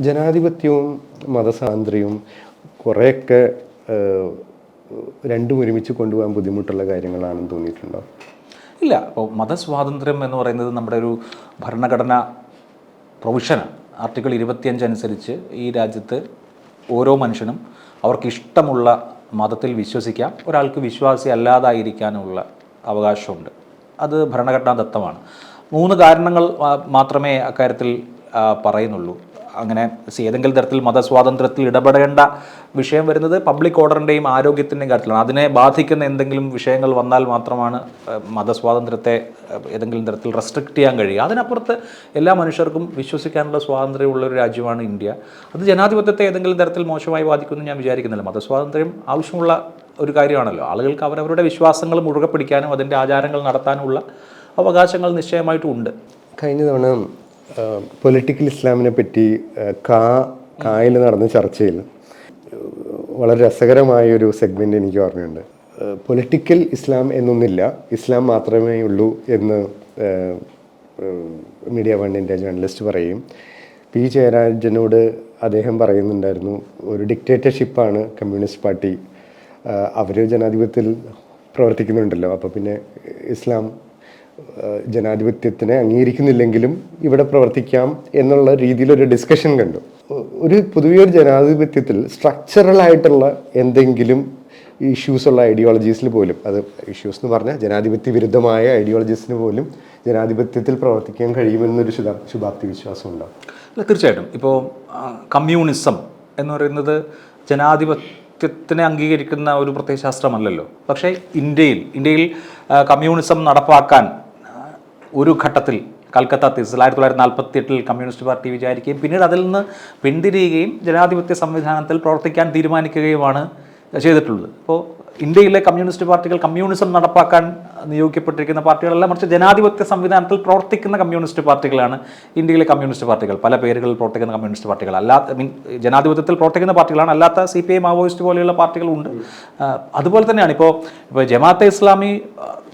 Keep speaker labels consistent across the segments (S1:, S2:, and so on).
S1: ജനാധിപത്യവും മതസ്വാതന്ത്ര്യവും കുറേയൊക്കെ രണ്ടും ഒരുമിച്ച് കൊണ്ടുപോകാൻ ബുദ്ധിമുട്ടുള്ള കാര്യങ്ങളാണെന്ന് തോന്നിയിട്ടുണ്ടോ?
S2: ഇല്ല. അപ്പോൾ മതസ്വാതന്ത്ര്യം എന്ന് പറയുന്നത് നമ്മുടെ ഒരു ഭരണഘടന പ്രൊവിഷനാണ് ആർട്ടിക്കിൾ ഇരുപത്തിയഞ്ച് അനുസരിച്ച് ഈ രാജ്യത്ത് ഓരോ മനുഷ്യനും അവർക്ക് ഇഷ്ടമുള്ള മതത്തിൽ വിശ്വസിക്കാം. ഒരാൾക്ക് വിശ്വാസി അല്ലാതായിരിക്കാനുള്ള അവകാശമുണ്ട്. അത് ഭരണഘടനാ ദത്തമാണ് മൂന്ന് കാരണങ്ങൾ മാത്രമേ അക്കാര്യത്തിൽ പറയുന്നുള്ളൂ. അങ്ങനെ ഏതെങ്കിലും തരത്തിൽ മതസ്വാതന്ത്ര്യത്തിൽ ഇടപെടേണ്ട വിഷയം വരുന്നത് പബ്ലിക് ഓർഡറിന്റെയും ആരോഗ്യത്തിന്റെയും കാര്യത്തിലാണ്. അതിനെ ബാധിക്കുന്ന എന്തെങ്കിലും വിഷയങ്ങൾ വന്നാൽ മാത്രമാണ് മതസ്വാതന്ത്ര്യത്തെ ഏതെങ്കിലും തരത്തിൽ റെസ്ട്രിക്റ്റ് ചെയ്യാൻ കഴിയുക. അതിനപ്പുറത്ത് എല്ലാ മനുഷ്യർക്കും വിശ്വസിക്കാനുള്ള സ്വാതന്ത്ര്യമുള്ള ഒരു രാജ്യമാണ് ഇന്ത്യ. അത് ജനാധിപത്യത്തെ ഏതെങ്കിലും തരത്തിൽ മോശമായി ബാധിക്കുമെന്ന് ഞാൻ വിചാരിക്കുന്നില്ല. മതസ്വാതന്ത്ര്യം ആവശ്യമുള്ള ഒരു കാര്യമാണല്ലോ. ആളുകൾക്ക് അവരവരുടെ വിശ്വാസങ്ങൾ മുറുകെ പിടിക്കാനും അതിന്റെ ആചാരങ്ങൾ നടത്താനുമുള്ള അവകാശങ്ങൾ നിശ്ചയമായിട്ടും ഉണ്ട്.
S1: കഴിഞ്ഞ തവണ പൊളിറ്റിക്കൽ ഇസ്ലാമിനെ പറ്റി കാ കായിൽ നടന്ന ചർച്ചയിൽ വളരെ രസകരമായ ഒരു സെഗ്മെന്റ് എനിക്ക് ഓർമ്മയുണ്ട്. പൊളിറ്റിക്കൽ ഇസ്ലാം എന്നൊന്നില്ല ഇസ്ലാം മാത്രമേ ഉള്ളൂ എന്ന് മീഡിയ വണ്ണിന്റെ ജേർണലിസ്റ്റ് പറയും. പി ജയരാജനോട് അദ്ദേഹം പറയുന്നുണ്ടായിരുന്നു ഒരു ഡിക്റ്റേറ്റർഷിപ്പാണ് കമ്മ്യൂണിസ്റ്റ് പാർട്ടി. അവർ ജനാധിപത്യത്തിൽ പ്രവർത്തിക്കുന്നുണ്ടല്ലോ അപ്പോൾ പിന്നെ ഇസ്ലാം ജനാധിപത്യത്തിനെ അംഗീകരിക്കുന്നില്ലെങ്കിലും ഇവിടെ പ്രവർത്തിക്കാം എന്നുള്ള രീതിയിലൊരു ഡിസ്കഷൻ കണ്ടു. ഒരു പൊതുവെ ഒരു ജനാധിപത്യത്തിൽ സ്ട്രക്ചറൽ ആയിട്ടുള്ള എന്തെങ്കിലും ഇഷ്യൂസുള്ള ഐഡിയോളജീസിൽ പോലും അത് ഇഷ്യൂസ് എന്ന് പറഞ്ഞാൽ ജനാധിപത്യ വിരുദ്ധമായ ഐഡിയോളജീസിന് പോലും ജനാധിപത്യത്തിൽ പ്രവർത്തിക്കാൻ കഴിയുമെന്നൊരു ശുഭാ ശുഭാപ്തി വിശ്വാസം ഉണ്ടാവും.
S2: അല്ല തീർച്ചയായിട്ടും. ഇപ്പോൾ കമ്മ്യൂണിസം എന്ന് പറയുന്നത് ജനാധിപത്യത്തിനെ അംഗീകരിക്കുന്ന ഒരു പ്രത്യയശാസ്ത്രമല്ലല്ലോ. പക്ഷേ ഇന്ത്യയിൽ ഇന്ത്യയിൽ കമ്മ്യൂണിസം നടപ്പാക്കാൻ ഒരു ഘട്ടത്തിൽ കൽക്കത്ത തീസ് ആയിരത്തി തൊള്ളായിരത്തി നാൽപ്പത്തി എട്ടിൽ കമ്മ്യൂണിസ്റ്റ് പാർട്ടി വിചാരിക്കുകയും പിന്നീട് അതിൽ നിന്ന് പിന്തിരിയുകയും ജനാധിപത്യ സംവിധാനത്തിൽ പ്രവർത്തിക്കാൻ തീരുമാനിക്കുകയുമാണ് ചെയ്തിട്ടുള്ളത്. അപ്പോൾ ഇന്ത്യയിലെ കമ്മ്യൂണിസ്റ്റ് പാർട്ടികൾ കമ്മ്യൂണിസം നടപ്പാക്കാൻ നിയോഗിക്കപ്പെട്ടിരിക്കുന്ന പാർട്ടികളല്ല മറിച്ച് ജനാധിപത്യ സംവിധാനത്തിൽ പ്രവർത്തിക്കുന്ന കമ്മ്യൂണിസ്റ്റ് പാർട്ടികളാണ് ഇന്ത്യയിലെ കമ്മ്യൂണിസ്റ്റ് പാർട്ടികൾ. പല പേരുകളിൽ പ്രവർത്തിക്കുന്ന കമ്മ്യൂണിസ്റ്റ് പാർട്ടികൾ. അല്ലാത്ത മീൻ ജനാധിപത്യത്തിൽ പ്രവർത്തിക്കുന്ന പാർട്ടികളാണ്. അല്ലാത്ത സി പി ഐ മാവോയിസ്റ്റ് പോലെയുള്ള പാർട്ടികളുണ്ട്. അതുപോലെ തന്നെയാണ്. ഇപ്പോൾ ഇപ്പോൾ ജമാഅത്തെ ഇസ്ലാമി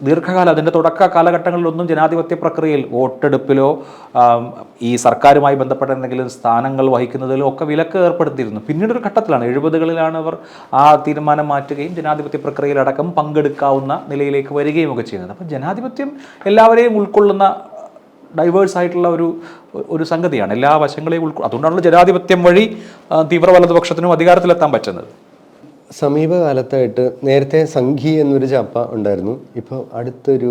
S2: ദീർഘകാലം അതിന്റെ തുടക്ക കാലഘട്ടങ്ങളിലൊന്നും ജനാധിപത്യ പ്രക്രിയയിൽ വോട്ടെടുപ്പിലോ ഈ സർക്കാരുമായി ബന്ധപ്പെട്ട എന്തെങ്കിലും സ്ഥാനങ്ങൾ വഹിക്കുന്നതിലോ ഒക്കെ വിലക്ക് ഏർപ്പെടുത്തിയിരുന്നു. പിന്നീട് ഒരു ഘട്ടത്തിലാണ് എഴുപതുകളിലാണ് അവർ ആ തീരുമാനം മാറ്റുകയും ജനാധിപത്യ പ്രക്രിയയിലടക്കം പങ്കെടുക്കാവുന്ന നിലയിലേക്ക് വരികയും ഒക്കെ ചെയ്യുന്നത്. അപ്പം ജനാധിപത്യം എല്ലാവരെയും ഉൾക്കൊള്ളുന്ന ഡൈവേഴ്സ് ആയിട്ടുള്ള ഒരു ഒരു സംഗതിയാണ്. എല്ലാ വശങ്ങളെയും ഉൾക്കൊ അതുകൊണ്ടാണല്ലോ ജനാധിപത്യം വഴി തീവ്ര വലതുപക്ഷത്തിനും അധികാരത്തിലെത്താൻ പറ്റുന്നത്.
S1: സമീപകാലത്തായിട്ട് നേരത്തെ സംഘി എന്നൊരു ചാപ്പ ഉണ്ടായിരുന്നു. ഇപ്പോൾ അടുത്തൊരു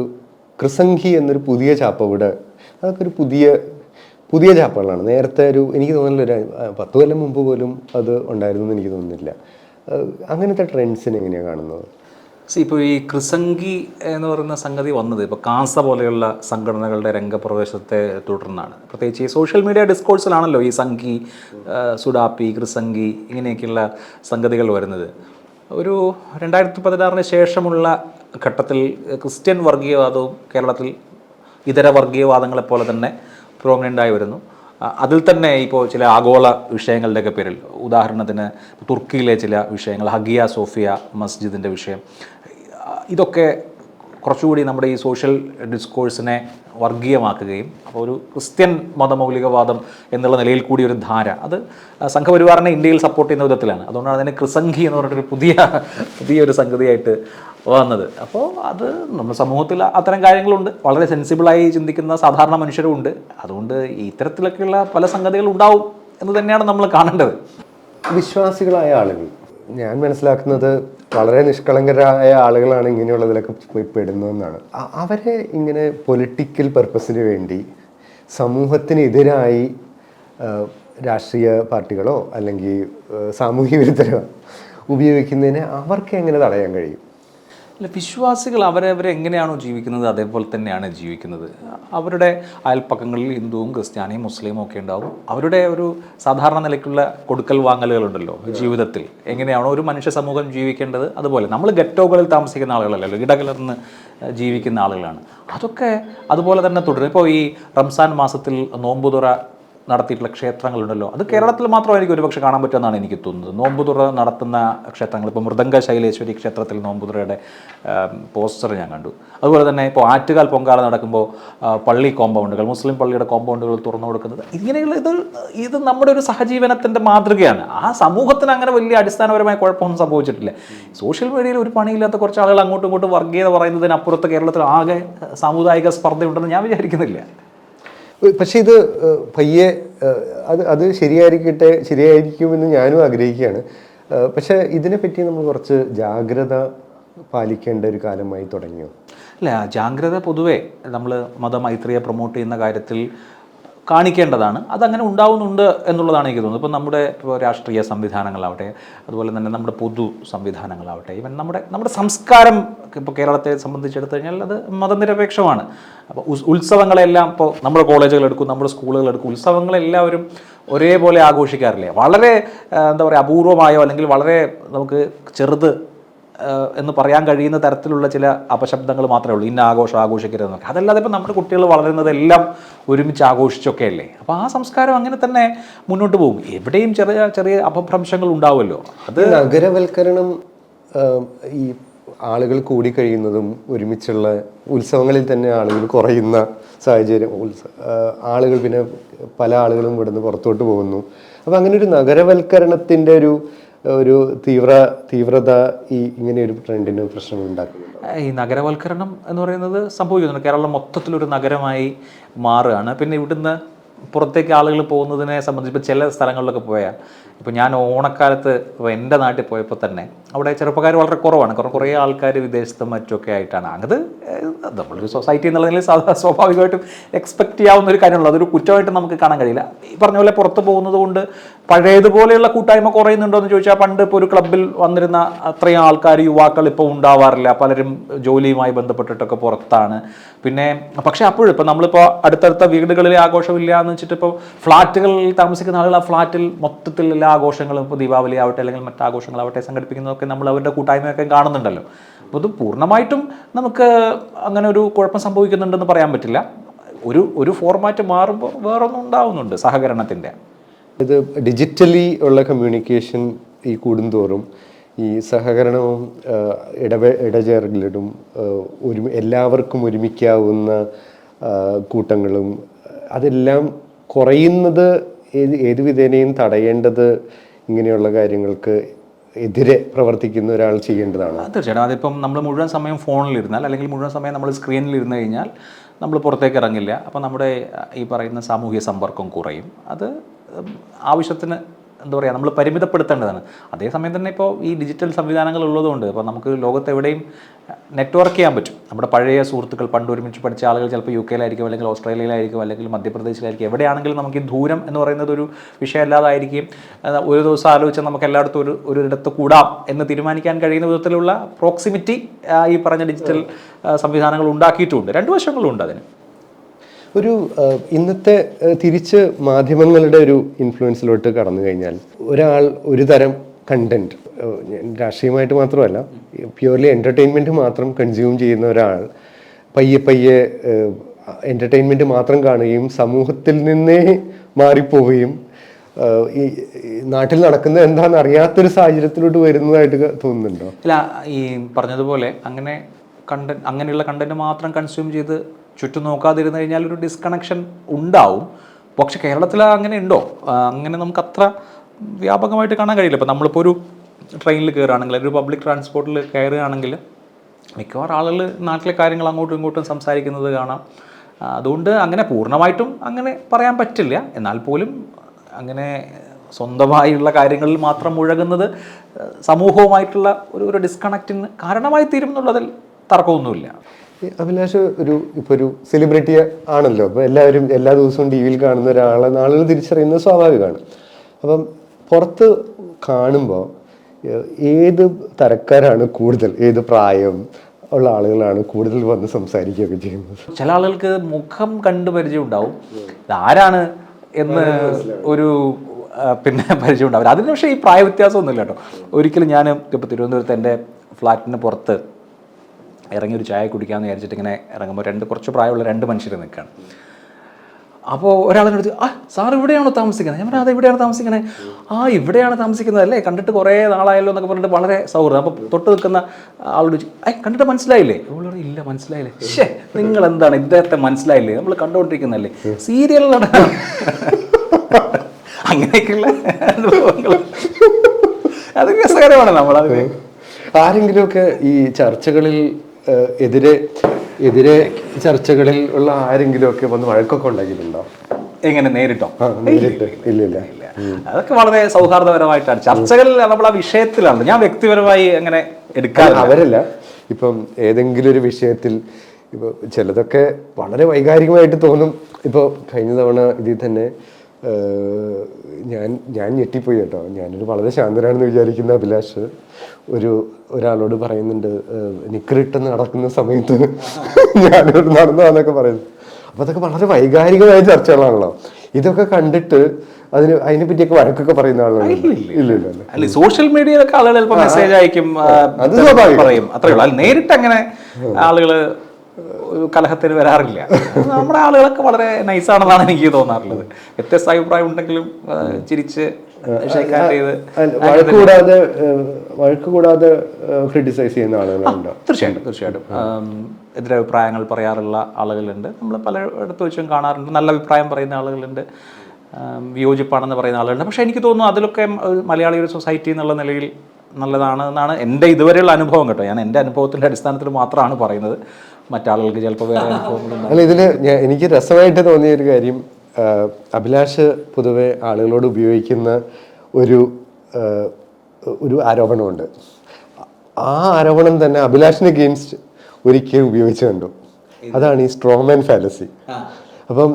S1: കൃസംഘി എന്നൊരു പുതിയ ചാപ്പ ഇവിടെ അതൊക്കെ ഒരു പുതിയ പുതിയ ചാപ്പകളാണ്. നേരത്തെ ഒരു എനിക്ക് തോന്നുന്നില്ല ഒരു പത്ത് കൊല്ലം മുമ്പ് പോലും അത് ഉണ്ടായിരുന്നു എന്ന് എനിക്ക് തോന്നുന്നില്ല. അങ്ങനത്തെ ട്രെൻഡ്സിനെ എങ്ങനെയാണ് കാണുന്നത്?
S2: സി ഇപ്പോൾ ഈ ക്രിസംഗി എന്ന് പറയുന്ന സംഗതി വന്നത് ഇപ്പോൾ കാസ പോലെയുള്ള സംഘടനകളുടെ രംഗപ്രവേശത്തെ തുടർന്നാണ്. പ്രത്യേകിച്ച് ഈ സോഷ്യൽ മീഡിയ ഡിസ്കോഴ്സിലാണല്ലോ ഈ സംഘി സുഡാപ്പി ക്രിസംഗി ഇങ്ങനെയൊക്കെയുള്ള സംഗതികൾ വരുന്നത്. ഒരു രണ്ടായിരത്തി പതിനാറിന് ശേഷമുള്ള ഘട്ടത്തിൽ ക്രിസ്ത്യൻ വർഗീയവാദവും കേരളത്തിൽ ഇതര വർഗീയവാദങ്ങളെപ്പോലെ തന്നെ പ്രോമിനന്റായി വരുന്നു. അതിൽ തന്നെ ഇപ്പോൾ ചില ആഗോള വിഷയങ്ങളുടെയൊക്കെ പേരിൽ ഉദാഹരണത്തിന് തുർക്കിയിലെ ചില വിഷയങ്ങൾ ഹഗിയ സോഫിയ മസ്ജിദിന്റെ വിഷയം ഇതൊക്കെ കുറച്ചുകൂടി നമ്മുടെ ഈ സോഷ്യൽ ഡിസ്കോഴ്സിനെ വർഗീയമാക്കുകയും അപ്പോൾ ഒരു ക്രിസ്ത്യൻ മതമൗലികവാദം എന്നുള്ള നിലയിൽ കൂടി ഒരു ധാര. അത് സംഘപരിവാറിനെ ഇന്ത്യയിൽ സപ്പോർട്ട് ചെയ്യുന്ന വിധത്തിലാണ്. അതുകൊണ്ടാണ് അതിനെ ക്രിസംഘി എന്ന് പറഞ്ഞിട്ടൊരു പുതിയ പുതിയൊരു സംഗതിയായിട്ട് വന്നത്. അപ്പോൾ അത് നമ്മുടെ സമൂഹത്തിൽ അത്തരം കാര്യങ്ങളുണ്ട്. വളരെ സെൻസിബിളായി ചിന്തിക്കുന്ന സാധാരണ മനുഷ്യരും ഉണ്ട്. അതുകൊണ്ട് ഇത്തരത്തിലൊക്കെയുള്ള പല സംഗതികൾ ഉണ്ടാവും എന്ന് തന്നെയാണ് നമ്മൾ കാണേണ്ടത്.
S1: വിശ്വാസികളായ ആളുകൾ. ഞാൻ മനസ്സിലാക്കുന്നത് വളരെ നിഷ്കളങ്കരായ ആളുകളാണ് ഇങ്ങനെയുള്ളതിലൊക്കെ പോയി പെടുന്നതെന്നാണ് അവരെ ഇങ്ങനെ പൊളിറ്റിക്കൽ പർപ്പസിന് വേണ്ടി സമൂഹത്തിനെതിരായി രാഷ്ട്രീയ പാർട്ടികളോ അല്ലെങ്കിൽ സാമൂഹിക വിരുദ്ധരോ ഉപയോഗിക്കുന്നതിനെ അവർക്ക് എങ്ങനെ തടയാൻ കഴിയും?
S2: അല്ല വിശ്വാസികൾ അവരവരെ എങ്ങനെയാണോ ജീവിക്കുന്നത് അതേപോലെ തന്നെയാണ് ജീവിക്കുന്നത്. അവരുടെ അയൽപ്പക്കങ്ങളിൽ ഹിന്ദുവും ക്രിസ്ത്യാനിയും മുസ്ലിമും ഒക്കെ ഉണ്ടാവും. അവരുടെ ഒരു സാധാരണ നിലയ്ക്കുള്ള കൊടുക്കൽ വാങ്ങലുകളുണ്ടല്ലോ ജീവിതത്തിൽ. എങ്ങനെയാണോ ഒരു മനുഷ്യ സമൂഹം ജീവിക്കേണ്ടത്? അതുപോലെ നമ്മൾ ഗറ്റോകളിൽ താമസിക്കുന്ന ആളുകളല്ലല്ലോ ഇടകലർന്ന് ജീവിക്കുന്ന ആളുകളാണ്. അതൊക്കെ അതുപോലെ തന്നെ തുടരും. ഇപ്പോൾ ഈ റംസാൻ മാസത്തിൽ നോമ്പുതുറ നടത്തിയിട്ടുള്ള ക്ഷേത്രങ്ങളുണ്ടല്ലോ. അത് കേരളത്തിൽ മാത്രമായിരിക്കും ഒരുപക്ഷെ കാണാൻ പറ്റുമെന്നാണ് എനിക്ക് തോന്നുന്നത്. നോമ്പുതുറ നടത്തുന്ന ക്ഷേത്രങ്ങൾ ഇപ്പോൾ മൃദംഗ ശൈലേശ്വരി ക്ഷേത്രത്തിൽ നോമ്പുതുറയുടെ പോസ്റ്റർ ഞാൻ കണ്ടു. അതുപോലെ തന്നെ ഇപ്പോൾ ആറ്റുകാൽ പൊങ്കാല നടക്കുമ്പോൾ പള്ളി കോമ്പൗണ്ടുകൾ മുസ്ലിം പള്ളിയുടെ കോമ്പൗണ്ടുകൾ തുറന്നു കൊടുക്കുന്നത്. ഇങ്ങനെയുള്ള ഇത് ഇത് നമ്മുടെ ഒരു സഹജീവനത്തിന്റെ മാതൃകയാണ്. ആ സമൂഹത്തിന് അങ്ങനെ വലിയ അടിസ്ഥാനപരമായ കുഴപ്പമൊന്നും സംഭവിച്ചിട്ടില്ല. സോഷ്യൽ മീഡിയയിൽ ഒരു പണിയില്ലാത്ത കുറച്ച് ആളുകൾ അങ്ങോട്ടും ഇങ്ങോട്ടും വർഗീയത പറയുന്നതിനപ്പുറത്ത് കേരളത്തിൽ ആകെ സാമുദായിക സ്പർദ്ധയുണ്ടെന്ന് ഞാൻ വിചാരിക്കുന്നില്ല.
S1: പക്ഷെ ഇത് പയ്യെ അത് അത് ശരിയായിരിക്കട്ടെ ശരിയായിരിക്കുമെന്ന് ഞാനും ആഗ്രഹിക്കുകയാണ്. പക്ഷെ ഇതിനെപ്പറ്റി നമ്മൾ കുറച്ച് ജാഗ്രത പാലിക്കേണ്ട ഒരു കാലമായി തുടങ്ങിയോ?
S2: അല്ല ജാഗ്രത പൊതുവേ നമ്മൾ മതമൈത്രിയെ പ്രൊമോട്ട് ചെയ്യുന്ന കാര്യത്തിൽ കാണിക്കേണ്ടതാണ്. അതങ്ങനെ ഉണ്ടാവുന്നുണ്ട് എന്നുള്ളതാണ് എനിക്ക് തോന്നുന്നത്. ഇപ്പോൾ നമ്മുടെ ഇപ്പോൾ രാഷ്ട്രീയ സംവിധാനങ്ങളാവട്ടെ അതുപോലെ തന്നെ നമ്മുടെ പൊതു സംവിധാനങ്ങളാവട്ടെ ഇവൻ നമ്മുടെ നമ്മുടെ സംസ്കാരം ഇപ്പോൾ കേരളത്തെ സംബന്ധിച്ചെടുത്ത് കഴിഞ്ഞാൽ അത് മതനിരപേക്ഷമാണ്. അപ്പോൾ ഉത്സവങ്ങളെല്ലാം ഇപ്പോൾ നമ്മുടെ കോളേജുകൾ എടുക്കും നമ്മുടെ സ്കൂളുകൾ എടുക്കും ഉത്സവങ്ങളെല്ലാവരും ഒരേപോലെ ആഘോഷിക്കാറില്ലേ? വളരെ എന്താ പറയുക അപൂർവമായോ അല്ലെങ്കിൽ വളരെ നമുക്ക് ചെറുത് എന്ന് പറയാൻ കഴിയുന്ന തരത്തിലുള്ള ചില അപശബ്ദങ്ങൾ മാത്രമേ ഉള്ളൂ. ഇന്ന ആഘോഷം ആഘോഷിക്കരുതെന്നൊക്കെ അതല്ലാതെ ഇപ്പം നമ്മുടെ കുട്ടികൾ വളരുന്നതെല്ലാം ഒരുമിച്ച് ആഘോഷിച്ചൊക്കെ അല്ലേ അപ്പോൾ ആ സംസ്കാരം അങ്ങനെ തന്നെ മുന്നോട്ട് പോകും. എവിടെയും ചെറിയ ചെറിയ അപഭ്രംശങ്ങൾ ഉണ്ടാവുമല്ലോ. അത്
S1: നഗരവൽക്കരണം ഈ ആളുകൾ കൂടി കൂടിക്കഴിയുന്നതും ഒരുമിച്ചുള്ള ഉത്സവങ്ങളിൽ തന്നെ ആളുകൾ കുറയുന്ന സാഹചര്യം ആളുകൾ പിന്നെ പല ആളുകളും ഇവിടുന്ന് പുറത്തോട്ട് പോകുന്നു. അപ്പം അങ്ങനെ ഒരു നഗരവൽക്കരണത്തിന്റെ ഒരു ഒരു തീവ്ര തീവ്രത ഈ ഇങ്ങനെ ഒരു ട്രെൻഡിന് പ്രശ്നം ഉണ്ടാക്കുന്നുണ്ട്
S2: ഈ നഗരവൽക്കരണം എന്ന് പറയുന്നത് സംഭവിക്കുന്നുണ്ട്. കേരളം മൊത്തത്തിലൊരു നഗരമായി മാറുകയാണ്. പിന്നെ ഇവിടുന്ന് പുറത്തേക്ക് ആളുകൾ പോകുന്നതിനെ സംബന്ധിച്ച് ഇപ്പോൾ ചില സ്ഥലങ്ങളിലൊക്കെ പോയാൽ ഇപ്പോൾ ഞാൻ ഓണക്കാലത്ത് എന്റെ നാട്ടിൽ പോയപ്പോൾ തന്നെ അവിടെ ചെറുപ്പക്കാർ വളരെ കുറവാണ്. കാരണം കുറേ ആൾക്കാർ വിദേശത്തും മറ്റുമൊക്കെ ആയിട്ടാണ്. അത് നമ്മളൊരു സൊസൈറ്റി എന്നുള്ള നിലയിൽ സാധാ സ്വാഭാവികമായിട്ടും എക്സ്പെക്ട് ചെയ്യാവുന്ന ഒരു കാര്യമുള്ളൂ അതൊരു കുറ്റമായിട്ട് നമുക്ക് കാണാൻ കഴിയില്ല. ഈ പറഞ്ഞ പോലെ പുറത്ത് പോകുന്നത് കൊണ്ട് പഴയതുപോലെയുള്ള കൂട്ടായ്മ കുറയുന്നുണ്ടോ എന്ന് ചോദിച്ചാൽ പണ്ട് ഇപ്പോൾ ഒരു ക്ലബ്ബിൽ വന്നിരുന്ന അത്രയും ആൾക്കാർ യുവാക്കൾ ഇപ്പോൾ ഉണ്ടാവാറില്ല. പലരും ജോലിയുമായി ബന്ധപ്പെട്ടിട്ടൊക്കെ പുറത്താണ്. പിന്നെ പക്ഷേ അപ്പോഴും ഇപ്പോൾ നമ്മളിപ്പോൾ അടുത്തടുത്ത വീടുകളിലെ ആഘോഷമില്ല എന്ന് വെച്ചിട്ട് ഇപ്പോൾ ഫ്ലാറ്റുകളിൽ താമസിക്കുന്ന ആളുകൾ ആ ഫ്ലാറ്റിൽ മൊത്തത്തിൽ എല്ലാ ആഘോഷങ്ങളും ഇപ്പോൾ ദീപാവലി ആവട്ടെ അല്ലെങ്കിൽ മറ്റാഘോഷങ്ങളാവട്ടെ സംഘടിപ്പിക്കുന്നതൊക്കെ നമ്മൾ അവരുടെ കൂട്ടായ്മയൊക്കെ കാണുന്നുണ്ടല്ലോ. അപ്പോൾ ഇത് പൂർണമായിട്ടും നമുക്ക് അങ്ങനെ ഒരു കുഴപ്പം സംഭവിക്കുന്നുണ്ടെന്ന് പറയാൻ പറ്റില്ല. ഒരു ഒരു ഫോർമാറ്റ് മാറുമ്പോൾ വേറൊന്നും ഉണ്ടാവുന്നുണ്ട് സഹകരണത്തിന്റെ.
S1: ഇത് ഡിജിറ്റലി ഉള്ള കമ്മ്യൂണിക്കേഷൻ ഈ കൂടുന്തോറും ഈ സഹകരണവും ഇടവേ ഇടചേരലും ആ, ഒരു എല്ലാവർക്കും ഒരുമിക്കാവുന്ന കൂട്ടങ്ങളും അതെല്ലാം കുറയുന്നത് ഏത് ഏത് വിധേനയും തടയേണ്ടത് ഇങ്ങനെയുള്ള കാര്യങ്ങൾക്ക് എതിരെ പ്രവർത്തിക്കുന്ന ഒരാൾ ചെയ്യേണ്ടതാണ്.
S2: തീർച്ചയായിട്ടും. അതിപ്പം നമ്മൾ മുഴുവൻ സമയം ഫോണിലിരുന്നാൽ അല്ലെങ്കിൽ മുഴുവൻ സമയം നമ്മൾ സ്ക്രീനിൽ ഇരുന്ന് കഴിഞ്ഞാൽ നമ്മൾ പുറത്തേക്ക് ഇറങ്ങില്ല. അപ്പോൾ നമ്മുടെ ഈ പറയുന്ന സാമൂഹ്യ സമ്പർക്കം കുറയും. അത് ആവശ്യത്തിന് എന്താ പറയുക നമ്മൾ പരിമിതപ്പെടുത്തേണ്ടതാണ്. അതേസമയം തന്നെ ഇപ്പോൾ ഈ ഡിജിറ്റൽ സംവിധാനങ്ങൾ ഉള്ളതുകൊണ്ട് ഇപ്പോൾ നമുക്ക് ലോകത്ത് എവിടെയും നെറ്റ്വർക്ക് ചെയ്യാൻ പറ്റും. നമ്മുടെ പഴയ സുഹൃത്തുക്കൾ പണ്ട് ഒരുമിച്ച് പഠിച്ച ആളുകൾ ചിലപ്പോൾ യു കെയിലായിരിക്കും അല്ലെങ്കിൽ ഓസ്ട്രേലിയയിലായിരിക്കും അല്ലെങ്കിൽ മധ്യപ്രദേശിലായിരിക്കും. എവിടെയാണെങ്കിലും നമുക്ക് ഈ ദൂരം എന്ന് പറയുന്നത് ഒരു വിഷയമല്ലാതായിരിക്കും. ഒരു ദിവസം ആലോചിച്ചാൽ നമുക്ക് എല്ലായിടത്തും ഒരു ഒരിടത്ത് കൂടാം എന്ന് തീരുമാനിക്കാൻ കഴിയുന്ന വിധത്തിലുള്ള പ്രോക്സിമിറ്റി ഈ പറഞ്ഞ ഡിജിറ്റൽ സംവിധാനങ്ങൾ ഉണ്ടാക്കിയിട്ടുമുണ്ട് രണ്ട് വശങ്ങളും ഉണ്ട് അതിന്.
S1: ഒരു ഇന്നത്തെ തിരിച്ച് മാധ്യമങ്ങളുടെ ഒരു ഇൻഫ്ലുവൻസിലോട്ട് കടന്നു കഴിഞ്ഞാൽ ഒരാൾ ഒരു തരം കണ്ടന്റ് രാഷ്ട്രീയമായിട്ട് മാത്രമല്ല പ്യുവർലി എന്റർടൈൻമെന്റ് മാത്രം കൺസ്യൂം ചെയ്യുന്ന ഒരാൾ പയ്യെ പയ്യെ എന്റർടൈൻമെന്റ് മാത്രം കാണുകയും സമൂഹത്തിൽ നിന്നേ മാറിപ്പോവുകയും ഈ നാട്ടിൽ നടക്കുന്നത് എന്താണെന്ന് അറിയാത്തൊരു സാഹചര്യത്തിലോട്ട് വരുന്നതായിട്ട് തോന്നുന്നുണ്ടോ?
S2: അല്ല ഈ പറഞ്ഞതുപോലെ അങ്ങനെ കണ്ടന്റ് അങ്ങനെയുള്ള കണ്ടന്റ് മാത്രം കൺസ്യൂം ചെയ്ത് ചുറ്റും നോക്കാതിരുന്നു കഴിഞ്ഞാൽ ഒരു ഡിസ്കണക്ഷൻ ഉണ്ടാവും. പക്ഷെ കേരളത്തിൽ അങ്ങനെ ഉണ്ടോ? അങ്ങനെ നമുക്ക് അത്ര വ്യാപകമായിട്ട് കാണാൻ കഴിയില്ല. ഇപ്പോൾ നമ്മളിപ്പോൾ ഒരു ട്രെയിനിൽ കയറുകയാണെങ്കിൽ ഒരു പബ്ലിക് ട്രാൻസ്പോർട്ടിൽ കയറുകയാണെങ്കിൽ മിക്കവാറും ആളുകൾ നാട്ടിലെ കാര്യങ്ങൾ അങ്ങോട്ടും ഇങ്ങോട്ടും സംസാരിക്കുന്നത് കാണാം. അതുകൊണ്ട് അങ്ങനെ പൂർണമായിട്ടും അങ്ങനെ പറയാൻ പറ്റില്ല. എന്നാൽ പോലും അങ്ങനെ സ്വന്തമായുള്ള കാര്യങ്ങളിൽ മാത്രം മുഴകുന്നത് സമൂഹവുമായിട്ടുള്ള ഒരു ഒരു ഡിസ്കണക്റ്റിന് കാരണമായി തീരും എന്നുള്ളതിൽ തർക്കമൊന്നുമില്ല.
S1: അഭിലാഷ് ഒരു ഇപ്പൊ ഒരു സെലിബ്രിറ്റി ആണല്ലോ. അപ്പൊ എല്ലാവരും എല്ലാ ദിവസവും ടി വിയിൽ കാണുന്ന ഒരാളെ ആളുകൾ തിരിച്ചറിയുന്നത് സ്വാഭാവികമാണ്. അപ്പം പുറത്ത് കാണുമ്പോൾ ഏത് തരക്കാരാണ് കൂടുതൽ ഏത് പ്രായം ഉള്ള ആളുകളാണ് കൂടുതൽ വന്ന് സംസാരിക്കുകയൊക്കെ ചെയ്യുന്നത്?
S2: ചില ആളുകൾക്ക് മുഖം കണ്ട് പരിചയം ഉണ്ടാവും. ആരാണ് എന്ന് ഒരു പിന്നെ പരിചയം ഉണ്ടാവില്ല. അതിന് പക്ഷേ ഈ പ്രായ വ്യത്യാസമൊന്നുമില്ല കേട്ടോ. ഒരിക്കലും ഞാൻ ഇപ്പോൾ തിരുവനന്തപുരത്ത് എന്റെ ഫ്ലാറ്റിന് പുറത്ത് ഇറങ്ങി ഒരു ചായ കുടിക്കാമെന്ന് വിചാരിച്ചിട്ട് ഇങ്ങനെ ഇറങ്ങുമ്പോൾ രണ്ട് കുറച്ച് പ്രായമുള്ള രണ്ട് മനുഷ്യർ നിൽക്കുകയാണ് അപ്പോൾ ഒരാളിനടുത്ത് ആ സാർ ഇവിടെയാണോ താമസിക്കുന്നത്? ഞാൻ അത് എവിടെയാണ് താമസിക്കുന്നത് ആ ഇവിടെയാണ് താമസിക്കുന്നത് അല്ലേ കണ്ടിട്ട് കുറേ നാളായല്ലോ എന്നൊക്കെ പറഞ്ഞിട്ട് വളരെ സൗഹൃദം. അപ്പോൾ തൊട്ട് നിൽക്കുന്ന ആളോട് ഐ കണ്ടിട്ട് മനസ്സിലായില്ലേ? അവളോട് ഇല്ല മനസ്സിലായില്ലേ? ഷേ നിങ്ങൾ എന്താണ് ഇദ്ദേഹത്തെ മനസ്സിലായില്ലേ? നമ്മൾ കണ്ടുകൊണ്ടിരിക്കുന്നല്ലേ സീരിയലിലാണ് അങ്ങനെയൊക്കെയുള്ള അനുഭവങ്ങൾ. അത് രസകരമാണ് നമ്മളത്.
S1: ആരെങ്കിലുമൊക്കെ ഈ ചർച്ചകളിൽ എതിരെ എതിരെ ചർച്ചകളിൽ ഉള്ള ആരെങ്കിലും ഒക്കെ വന്ന് വഴക്കൊക്കെ ഉണ്ടാക്കിയിട്ടുണ്ടോ?
S2: എങ്ങനെ നേരിട്ടോ? ഇല്ല അതൊക്കെ വളരെ സൗഹാർദ്ദപരമായിട്ടാണ്. ചർച്ചകളിൽ നമ്മൾ ആ വിഷയത്തിലാണ്. ഞാൻ വ്യക്തിപരമായി അങ്ങനെ എടുക്കാൻ
S1: അവരല്ല. ഇപ്പം ഏതെങ്കിലും ഒരു വിഷയത്തിൽ ഇപ്പോൾ ചിലതൊക്കെ വളരെ വൈകാരികമായിട്ട് തോന്നും. ഇപ്പോൾ കഴിഞ്ഞ തവണ ഇതിൽ തന്നെ ഞാൻ ഞാൻ ഞെട്ടിപ്പോയി കേട്ടോ. ഞാനൊരു വളരെ ശാന്തനാണെന്ന് വിചാരിക്കുന്ന അഭിലാഷ് ഒരു ഒരാളോട് പറയുന്നുണ്ട് നിക്കറിട്ട് നടക്കുന്ന സമയത്ത് ഞാനോട് നടന്നതാന്നൊക്കെ പറയുന്നു. അപ്പം അതൊക്കെ വളരെ വൈകാരികമായ ചർച്ചകളാണല്ലോ. ഇതൊക്കെ കണ്ടിട്ട് അതിന് അതിനെ പറ്റിയൊക്കെ വഴക്കൊക്കെ പറയുന്ന ഇല്ല
S2: സോഷ്യൽ മീഡിയയിലൊക്കെ ആളുകൾ മെസ്സേജ് അയക്കും
S1: അത്.
S2: പറയും. അത്രേ ഉള്ളൂ. അല്ല നേരിട്ട് അങ്ങനെ ആളുകൾ ഒരു കലഹത്തിന് വരാറില്ല. നമ്മുടെ ആളുകളൊക്കെ വളരെ നൈസാണെന്നാണ് എനിക്ക് തോന്നാറുള്ളത്. വ്യത്യസ്ത അഭിപ്രായം ഉണ്ടെങ്കിലും ചിരിച്ച്
S1: വഴക്ക് കൂടാതെ വഴക്ക് കൂടാതെ ക്രിട്ടിസൈസ് ചെയ്യുന്ന ആളുകളുണ്ടോ
S2: തീർച്ചയായിട്ടും തീർച്ചയായിട്ടും. എതിരഭിപ്രായങ്ങൾ പറയാറുള്ള ആളുകളുണ്ട്. നമ്മൾ പലയിടത്ത് വെച്ചും കാണാറുണ്ട്. നല്ല അഭിപ്രായം പറയുന്ന ആളുകളുണ്ട്. വിയോജിപ്പാണെന്ന് പറയുന്ന ആളുകളുണ്ട്. പക്ഷേ എനിക്ക് തോന്നുന്നു അതിലൊക്കെ മലയാളി ഒരു സൊസൈറ്റി എന്നുള്ള നിലയിൽ നല്ലതാണ് എന്നാണ് എന്റെ ഇതുവരെയുള്ള അനുഭവം കേട്ടോ. ഞാൻ എന്റെ അനുഭവത്തിന്റെ അടിസ്ഥാനത്തിൽ മാത്രമാണ് പറയുന്നത്. മറ്റാളുകൾക്ക് ചിലപ്പോൾ വേറെ
S1: അല്ല ഇതിൽ എനിക്ക് രസമായിട്ട് തോന്നിയ ഒരു കാര്യം അഭിലാഷ് പൊതുവെ ആളുകളോട് ഉപയോഗിക്കുന്ന ഒരു ഒരു ആരോപണമുണ്ട്. ആ ആരോപണം തന്നെ അഭിലാഷിന് അഗെയിൻസ്റ്റ് ഒരിക്കൽ ഉപയോഗിച്ചു കണ്ടു. അതാണ് ഈ സ്ട്രോമാൻ ഫാലസി അപ്പം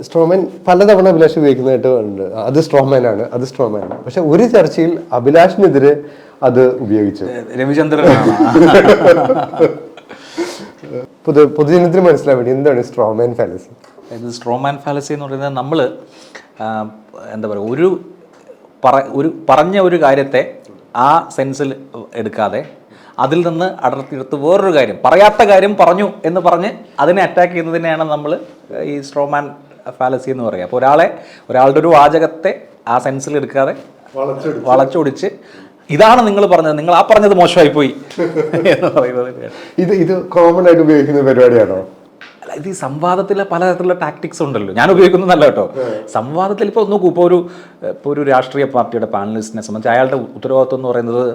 S1: സ്ട്രോമാൻ പലതവണ അഭിലാഷ് ഉപയോഗിക്കുന്നതായിട്ട് ഉണ്ട് അത് സ്ട്രോമാൻ ആണ് അത് സ്ട്രോമാൻ ആണ്. പക്ഷെ ഒരു ചർച്ചയിൽ അഭിലാഷിനെതിരെ അത് ഉപയോഗിച്ചു.
S2: രവിചന്ദ്രനാണ്.
S1: പൊതു പൊതുജനത്തിന് മനസ്സിലാൻ വേണ്ടി എന്താണ് സ്ട്രോമാൻ ഫാലസി
S2: ഇത് സ്ട്രോമാൻ ഫാലസി എന്ന് പറയുന്നത് നമ്മൾ എന്താ പറയുക ഒരു പറ ഒരു പറഞ്ഞ ഒരു കാര്യത്തെ ആ സെൻസിൽ എടുക്കാതെ അതിൽ നിന്ന് അടർത്തിയെടുത്ത് വേറൊരു കാര്യം പറയാത്ത കാര്യം പറഞ്ഞു എന്ന് പറഞ്ഞ് അതിനെ അറ്റാക്ക് ചെയ്യുന്നതിനെയാണ് നമ്മൾ ഈ സ്ട്രോമാൻ ഫാലസി എന്ന് പറയുക. അപ്പോൾ ഒരാളെ ഒരാളുടെ ഒരു വാചകത്തെ ആ സെൻസിൽ എടുക്കാതെ വളച്ചൊടിച്ച് ഇതാണ് നിങ്ങൾ പറഞ്ഞത്. നിങ്ങൾ ആ പറഞ്ഞത് മോശമായി പോയി എന്ന് പറയുന്നത്
S1: ഇത് ഇത് കോമൺ ആയിട്ട് ഉപയോഗിക്കുന്ന പരിപാടിയാണോ?
S2: അല്ല ഇത് ഈ സംവാദത്തിലെ പലതരത്തിലുള്ള ടാക്ടിക്സ് ഉണ്ടല്ലോ. ഞാൻ ഉപയോഗിക്കുന്നത് നല്ല കേട്ടോ. സംവാദത്തിൽ ഇപ്പോൾ നോക്കൂ ഇപ്പോൾ ഒരു ഇപ്പോൾ ഒരു രാഷ്ട്രീയ പാർട്ടിയുടെ പാനലിസ്റ്റിനെ സംബന്ധിച്ച് അയാളുടെ ഉത്തരവാദിത്വം എന്ന് പറയുന്നത്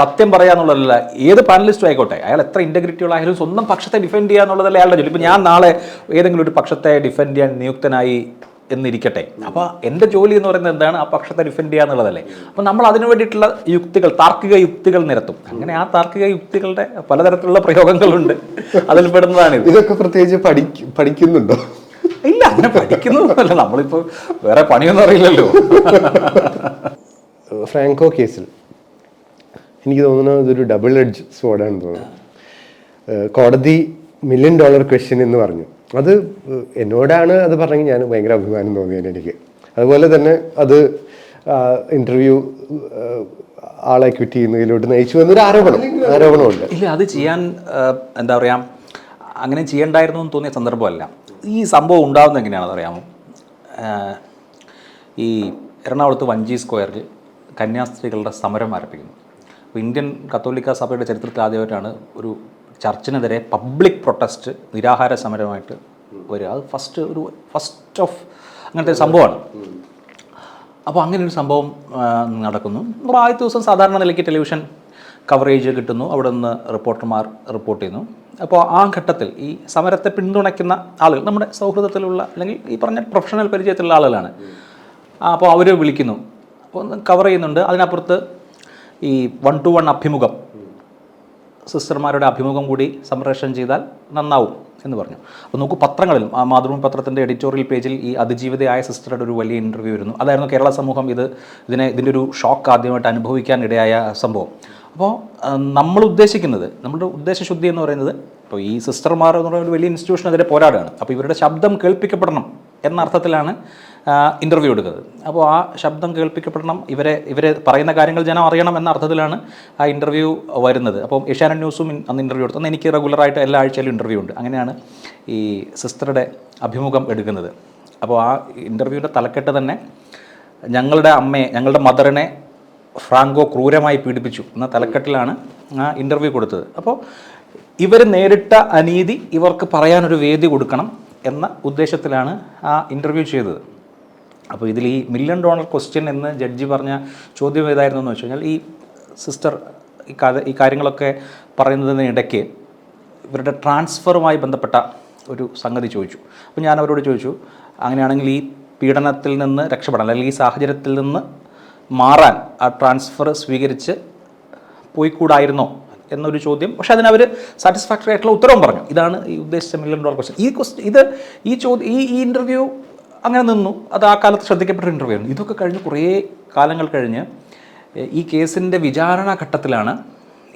S2: സത്യം പറയാന്നുള്ളതല്ല ഏത് പാനലിസ്റ്റും ആയിക്കോട്ടെ. അയാൾ എത്ര ഇന്റഗ്രിറ്റി ഉള്ള ആയാലും സ്വന്തം പക്ഷത്തെ ഡിഫെൻഡ് ചെയ്യാന്നുള്ളതല്ല അയാളുടെ ജോലി. ഇപ്പോൾ ഞാൻ നാളെ ഏതെങ്കിലും ഒരു പക്ഷത്തെ ഡിഫെൻഡ് ചെയ്യാൻ നിയുക്തനായി എന്നിരിക്കട്ടെ. അപ്പോൾ എന്റെ ജോലി എന്ന് പറയുന്നത് എന്താണ്? ആ പക്ഷത്തെ ഡിഫെൻഡ് ചെയ്യുക എന്നുള്ളതല്ലേ. അപ്പോൾ നമ്മൾ അതിനു വേണ്ടിയിട്ടുള്ള യുക്തികൾ താർക്കിക യുക്തികൾ നിരത്തും. അങ്ങനെ ആ താർക്കിക യുക്തികളുടെ പലതരത്തിലുള്ള പ്രയോഗങ്ങളുണ്ട്. അതിൽ പെടുന്നതാണ് ഇത്.
S1: ഇതൊക്കെ പ്രത്യേകിച്ച് പഠിക്ക പഠിക്കുന്നുണ്ടോ?
S2: ഇല്ല അങ്ങനെ പഠിക്കുന്നതല്ല നമ്മളിപ്പോൾ വേറെ പണിയൊന്നും അറിയില്ലല്ലോ.
S1: ഫ്രാങ്കോ കേസിൽ എനിക്ക് തോന്നുന്നു ഇതൊരു ഡബിൾ എഡ്ജ് സ്വാഡാണെന്ന് തോന്നുന്നു. ഏഹ് കോടതി മില്യൺ ഡോളർ ക്വസ്റ്റ്യൻ എന്ന് പറഞ്ഞു. അത് എന്നോടാണ് അത് പറഞ്ഞെങ്കിൽ ഞാൻ ഭയങ്കര അഭിമാനം തോന്നിയത് എനിക്ക്. അതുപോലെ തന്നെ അത് ഇന്റർവ്യൂ ആളെ ക്വിറ്റ് ചെയ്യുന്നതിലോട്ട് നയിച്ചു എന്നൊരു ആരോപണം ആരോപണമുണ്ട്.
S2: ഇല്ല അത് ചെയ്യാൻ എന്താ പറയുക അങ്ങനെ ചെയ്യണ്ടായിരുന്നു എന്ന് തോന്നിയ സന്ദർഭമല്ല. ഈ സംഭവം ഉണ്ടാകുന്നത് എങ്ങനെയാണെന്ന് അറിയാമോ? ഈ എറണാകുളത്ത് വഞ്ചി സ്ക്വയറിൽ കന്യാസ്ത്രീകളുടെ സമരം ആരംഭിക്കുന്നു. അപ്പോൾ ഇന്ത്യൻ കത്തോലിക്ക സഭയുടെ ചരിത്രത്തിൽ ആദ്യമായിട്ടാണ് ഒരു ചർച്ചിനെതിരെ പബ്ലിക് പ്രൊട്ടസ്റ്റ് നിരാഹാര സമരമായിട്ട് വരിക. അത് ഫസ്റ്റ് ഒരു ഫസ്റ്റ് ഓഫ് അങ്ങനത്തെ സംഭവമാണ്. അപ്പോൾ അങ്ങനെ ഒരു സംഭവം നടക്കുന്നു. അപ്പോൾ ആദ്യത്തെ ദിവസം സാധാരണ നിലയ്ക്ക് ടെലിവിഷൻ കവറേജ് കിട്ടുന്നു. അവിടെ നിന്ന് റിപ്പോർട്ടർമാർ റിപ്പോർട്ട് ചെയ്യുന്നു. അപ്പോൾ ആ ഘട്ടത്തിൽ ഈ സമരത്തെ പിന്തുണയ്ക്കുന്ന ആളുകൾ നമ്മുടെ സൗഹൃദത്തിലുള്ള അല്ലെങ്കിൽ ഈ പറഞ്ഞ പ്രൊഫഷണൽ പരിചയത്തിലുള്ള ആളുകളാണ്. അപ്പോൾ അവർ വിളിക്കുന്നു. അപ്പോൾ കവർ ചെയ്യുന്നുണ്ട്. അതിനപ്പുറത്ത് ഈ വൺ ടു വൺ അഭിമുഖം സിസ്റ്റർമാരുടെ അഭിമുഖം കൂടി സംപ്രേഷണം ചെയ്താൽ നന്നാവും എന്ന് പറഞ്ഞു. അപ്പോൾ നോക്കൂ പത്രങ്ങളിലും ആ മാതൃഭൂമി പത്രത്തിന്റെ എഡിറ്റോറിയൽ പേജിൽ ഈ അതിജീവിതയായ സിസ്റ്ററുടെ ഒരു വലിയ ഇന്റർവ്യൂ ആയിരുന്നു അതായിരുന്നു കേരള സമൂഹം ഇത് ഇതിനെ ഇതിന്റെ ഒരു ഷോക്ക് ആദ്യമായിട്ട് അനുഭവിക്കാൻ ഇടയായ സംഭവം. അപ്പോൾ നമ്മൾ ഉദ്ദേശിക്കുന്നത് നമ്മുടെ ഉദ്ദേശശുദ്ധി എന്ന് പറയുന്നത് ഇപ്പോൾ ഈ സിസ്റ്റർമാർ എന്ന് പറയുന്ന ഒരു വലിയ ഇൻസ്റ്റിറ്റ്യൂഷനെതിരെ പോരാടുകയാണ് അപ്പോൾ ഇവരുടെ ശബ്ദം കേൾപ്പിക്കപ്പെടണം എന്ന അർത്ഥത്തിലാണ് ഇന്റർവ്യൂ എടുക്കുന്നത്. അപ്പോൾ ആ ശബ്ദം കേൾപ്പിക്കപ്പെടണം. ഇവരെ ഇവരെ പറയുന്ന കാര്യങ്ങൾ ജനം അറിയണം എന്ന അർത്ഥത്തിലാണ് ആ ഇന്റർവ്യൂ വരുന്നത്. അപ്പോൾ ഏഷ്യാനെറ്റ് ന്യൂസും അന്ന് ഇന്റർവ്യൂ എടുത്തു. അന്ന് എനിക്ക് റെഗുലറായിട്ട് എല്ലാ ആഴ്ചയിലും ഇന്റർവ്യൂ ഉണ്ട്. അങ്ങനെയാണ് ഈ സിസ്റ്ററുടെ അഭിമുഖം എടുക്കുന്നത്. അപ്പോൾ ആ ഇന്റർവ്യൂവിന്റെ തലക്കെട്ട് തന്നെ ഞങ്ങളുടെ അമ്മയെ ഞങ്ങളുടെ മദറിനെ ഫ്രാങ്കോ ക്രൂരമായി പീഡിപ്പിച്ചു എന്ന തലക്കെട്ടിലാണ് ആ ഇന്റർവ്യൂ കൊടുത്തത്. അപ്പോൾ ഇവർ നേരിട്ട അനീതി ഇവർക്ക് പറയാനൊരു വേദി കൊടുക്കണം എന്ന ഉദ്ദേശത്തിലാണ് ആ ഇന്റർവ്യൂ ചെയ്തത്. അപ്പോൾ ഇതിൽ ഈ മില്യൺ ഡോളർ ക്വസ്റ്റ്യൻ എന്ന് ജഡ്ജി പറഞ്ഞ ചോദ്യം ഏതായിരുന്നു എന്ന് വെച്ച് കഴിഞ്ഞാൽ ഈ സിസ്റ്റർ ഈ കഥ ഈ കാര്യങ്ങളൊക്കെ പറയുന്നതിനിടയ്ക്ക് ഇവരുടെ ട്രാൻസ്ഫറുമായി ബന്ധപ്പെട്ട ഒരു സംഗതി ചോദിച്ചു. അപ്പോൾ ഞാൻ അവരോട് ചോദിച്ചു അങ്ങനെയാണെങ്കിൽ ഈ പീഡനത്തിൽ നിന്ന് രക്ഷപ്പെടാൻ അല്ലെങ്കിൽ ഈ സാഹചര്യത്തിൽ നിന്ന് മാറാൻ ആ ട്രാൻസ്ഫർ സ്വീകരിച്ച് പോയിക്കൂടായിരുന്നോ? എന്നൊരു ചോദ്യം. പക്ഷേ അതിനവർ സാറ്റിസ്ഫാക്ടറി ആയിട്ടുള്ള ഉത്തരവും പറഞ്ഞു. ഇതാണ് ഈ ഉദ്ദേശിച്ച മില്യൺ ഡോളർ ക്വസ്റ്റ്യൻ. ഈ ക്വസ്റ്റ്യൻ ഇത് ഈ ചോദ്യം ഈ ഇന്റർവ്യൂ അങ്ങനെ നിന്നു. അത് ആ കാലത്ത് ശ്രദ്ധിക്കപ്പെട്ട ഇന്റർവ്യൂ ആയിരുന്നു. ഇതൊക്കെ കഴിഞ്ഞ് കുറേ കാലങ്ങൾ കഴിഞ്ഞ് ഈ കേസിന്റെ വിചാരണ ഘട്ടത്തിലാണ്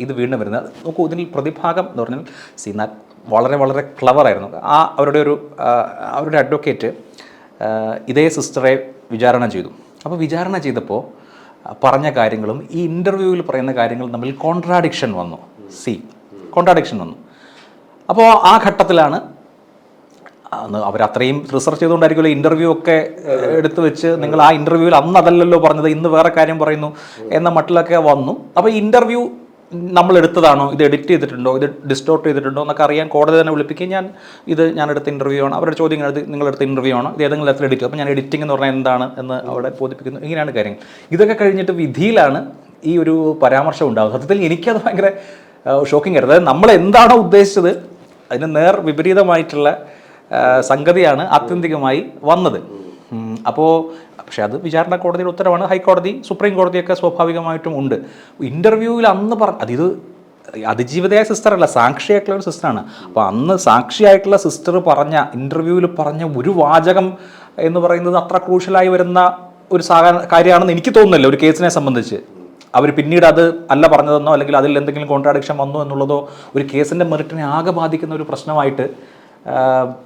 S2: ഇത് വീണ്ടും വരുന്നത്. നോക്കൂ ഇതിൽ പ്രതിഭാഗം എന്ന് പറഞ്ഞാൽ സീനാഥ് വളരെ വളരെ ക്ലവറായിരുന്നു ആ അവരുടെ ഒരു അവരുടെ അഡ്വക്കേറ്റ് ഇതേ സിസ്റ്ററെ വിചാരണ ചെയ്തു. അപ്പോൾ വിചാരണ ചെയ്തപ്പോൾ പറഞ്ഞ കാര്യങ്ങളും ഈ ഇന്റർവ്യൂവിൽ പറയുന്ന കാര്യങ്ങളും തമ്മിൽ കോൺട്രാഡിക്ഷൻ വന്നു. സി കോൺട്രാഡിക്ഷൻ വന്നു. അപ്പോൾ ആ ഘട്ടത്തിലാണ് അവർ അത്രയും റിസർച്ച് ചെയ്തുകൊണ്ടായിരിക്കുമല്ലോ ഇന്റർവ്യൂ ഒക്കെ എടുത്തു വെച്ച് നിങ്ങൾ ആ ഇന്റർവ്യൂവിൽ അന്ന് അതല്ലല്ലോ പറഞ്ഞത് ഇന്ന് വേറെ കാര്യം പറയുന്നു എന്ന മട്ടിലൊക്കെ വന്നു. അപ്പോൾ ഇന്റർവ്യൂ നമ്മൾ എടുത്തതാണോ? ഇത് എഡിറ്റ് ചെയ്തിട്ടുണ്ടോ? ഇത് ഡിസ്റ്റോർട്ട് ചെയ്തിട്ടുണ്ടോ? എന്നൊക്കെ അറിയാൻ കോടതി തന്നെ വിളിപ്പിക്കുകയും ഞാൻ ഇത് ഞാൻ എടുത്ത ഇന്റർവ്യൂ ആണ്. അവരുടെ ചോദ്യം എടുത്ത് നിങ്ങൾ എടുത്ത ഇന്റർവ്യൂ ആണോ. ഇത് ഏതെങ്കിലും തരത്തിൽ എഡിറ്റ് അപ്പോൾ ഞാൻ എഡിറ്റിംഗ് എന്ന് പറഞ്ഞാൽ എന്താണ് എന്ന് അവിടെ ബോധിപ്പിക്കുന്നു. ഇങ്ങനെയാണ് കാര്യം ഇതൊക്കെ കഴിഞ്ഞിട്ട് വിധിയിലാണ് ഈ ഒരു പരാമർശം ഉണ്ടാകുന്നത് സത്യത്തിൽ എനിക്കത് ഭയങ്കര ഷോക്കിംഗ് ആയിരുന്നു. അതായത് നമ്മൾ എന്താണോ ഉദ്ദേശിച്ചത് അതിന് നേർ വിപരീതമായിട്ടുള്ള സംഗതിയാണ് ആത്യന്തികമായി വന്നത്. അപ്പോൾ പക്ഷേ അത് വിചാരണ കോടതിയുടെ ഉത്തരവാണ്. ഹൈക്കോടതി സുപ്രീം കോടതിയൊക്കെ സ്വാഭാവികമായിട്ടും ഉണ്ട്. ഇന്റർവ്യൂവിൽ അന്ന് പറ അതിത് അതിജീവിതയായ സിസ്റ്റർ അല്ല സാക്ഷിയായിട്ടുള്ള ഒരു സിസ്റ്ററാണ് അപ്പോൾ അന്ന് സാക്ഷിയായിട്ടുള്ള സിസ്റ്റർ പറഞ്ഞ ഇന്റർവ്യൂവിൽ പറഞ്ഞ ഒരു വാചകം എന്ന് പറയുന്നത് അത്ര ക്രൂഷ്യലായി വരുന്ന ഒരു കാര്യമാണെന്ന് എനിക്ക് തോന്നുന്നില്ല ഒരു കേസിനെ സംബന്ധിച്ച്. അവർ പിന്നീട് അത് അല്ല പറഞ്ഞതെന്നോ അല്ലെങ്കിൽ അതിൽ എന്തെങ്കിലും കോൺട്രാഡിക്ഷൻ വന്നു എന്നുള്ളതോ ഒരു കേസിന്റെ മെറിറ്റിനെ ആകെ ബാധിക്കുന്ന ഒരു പ്രശ്നമായിട്ട്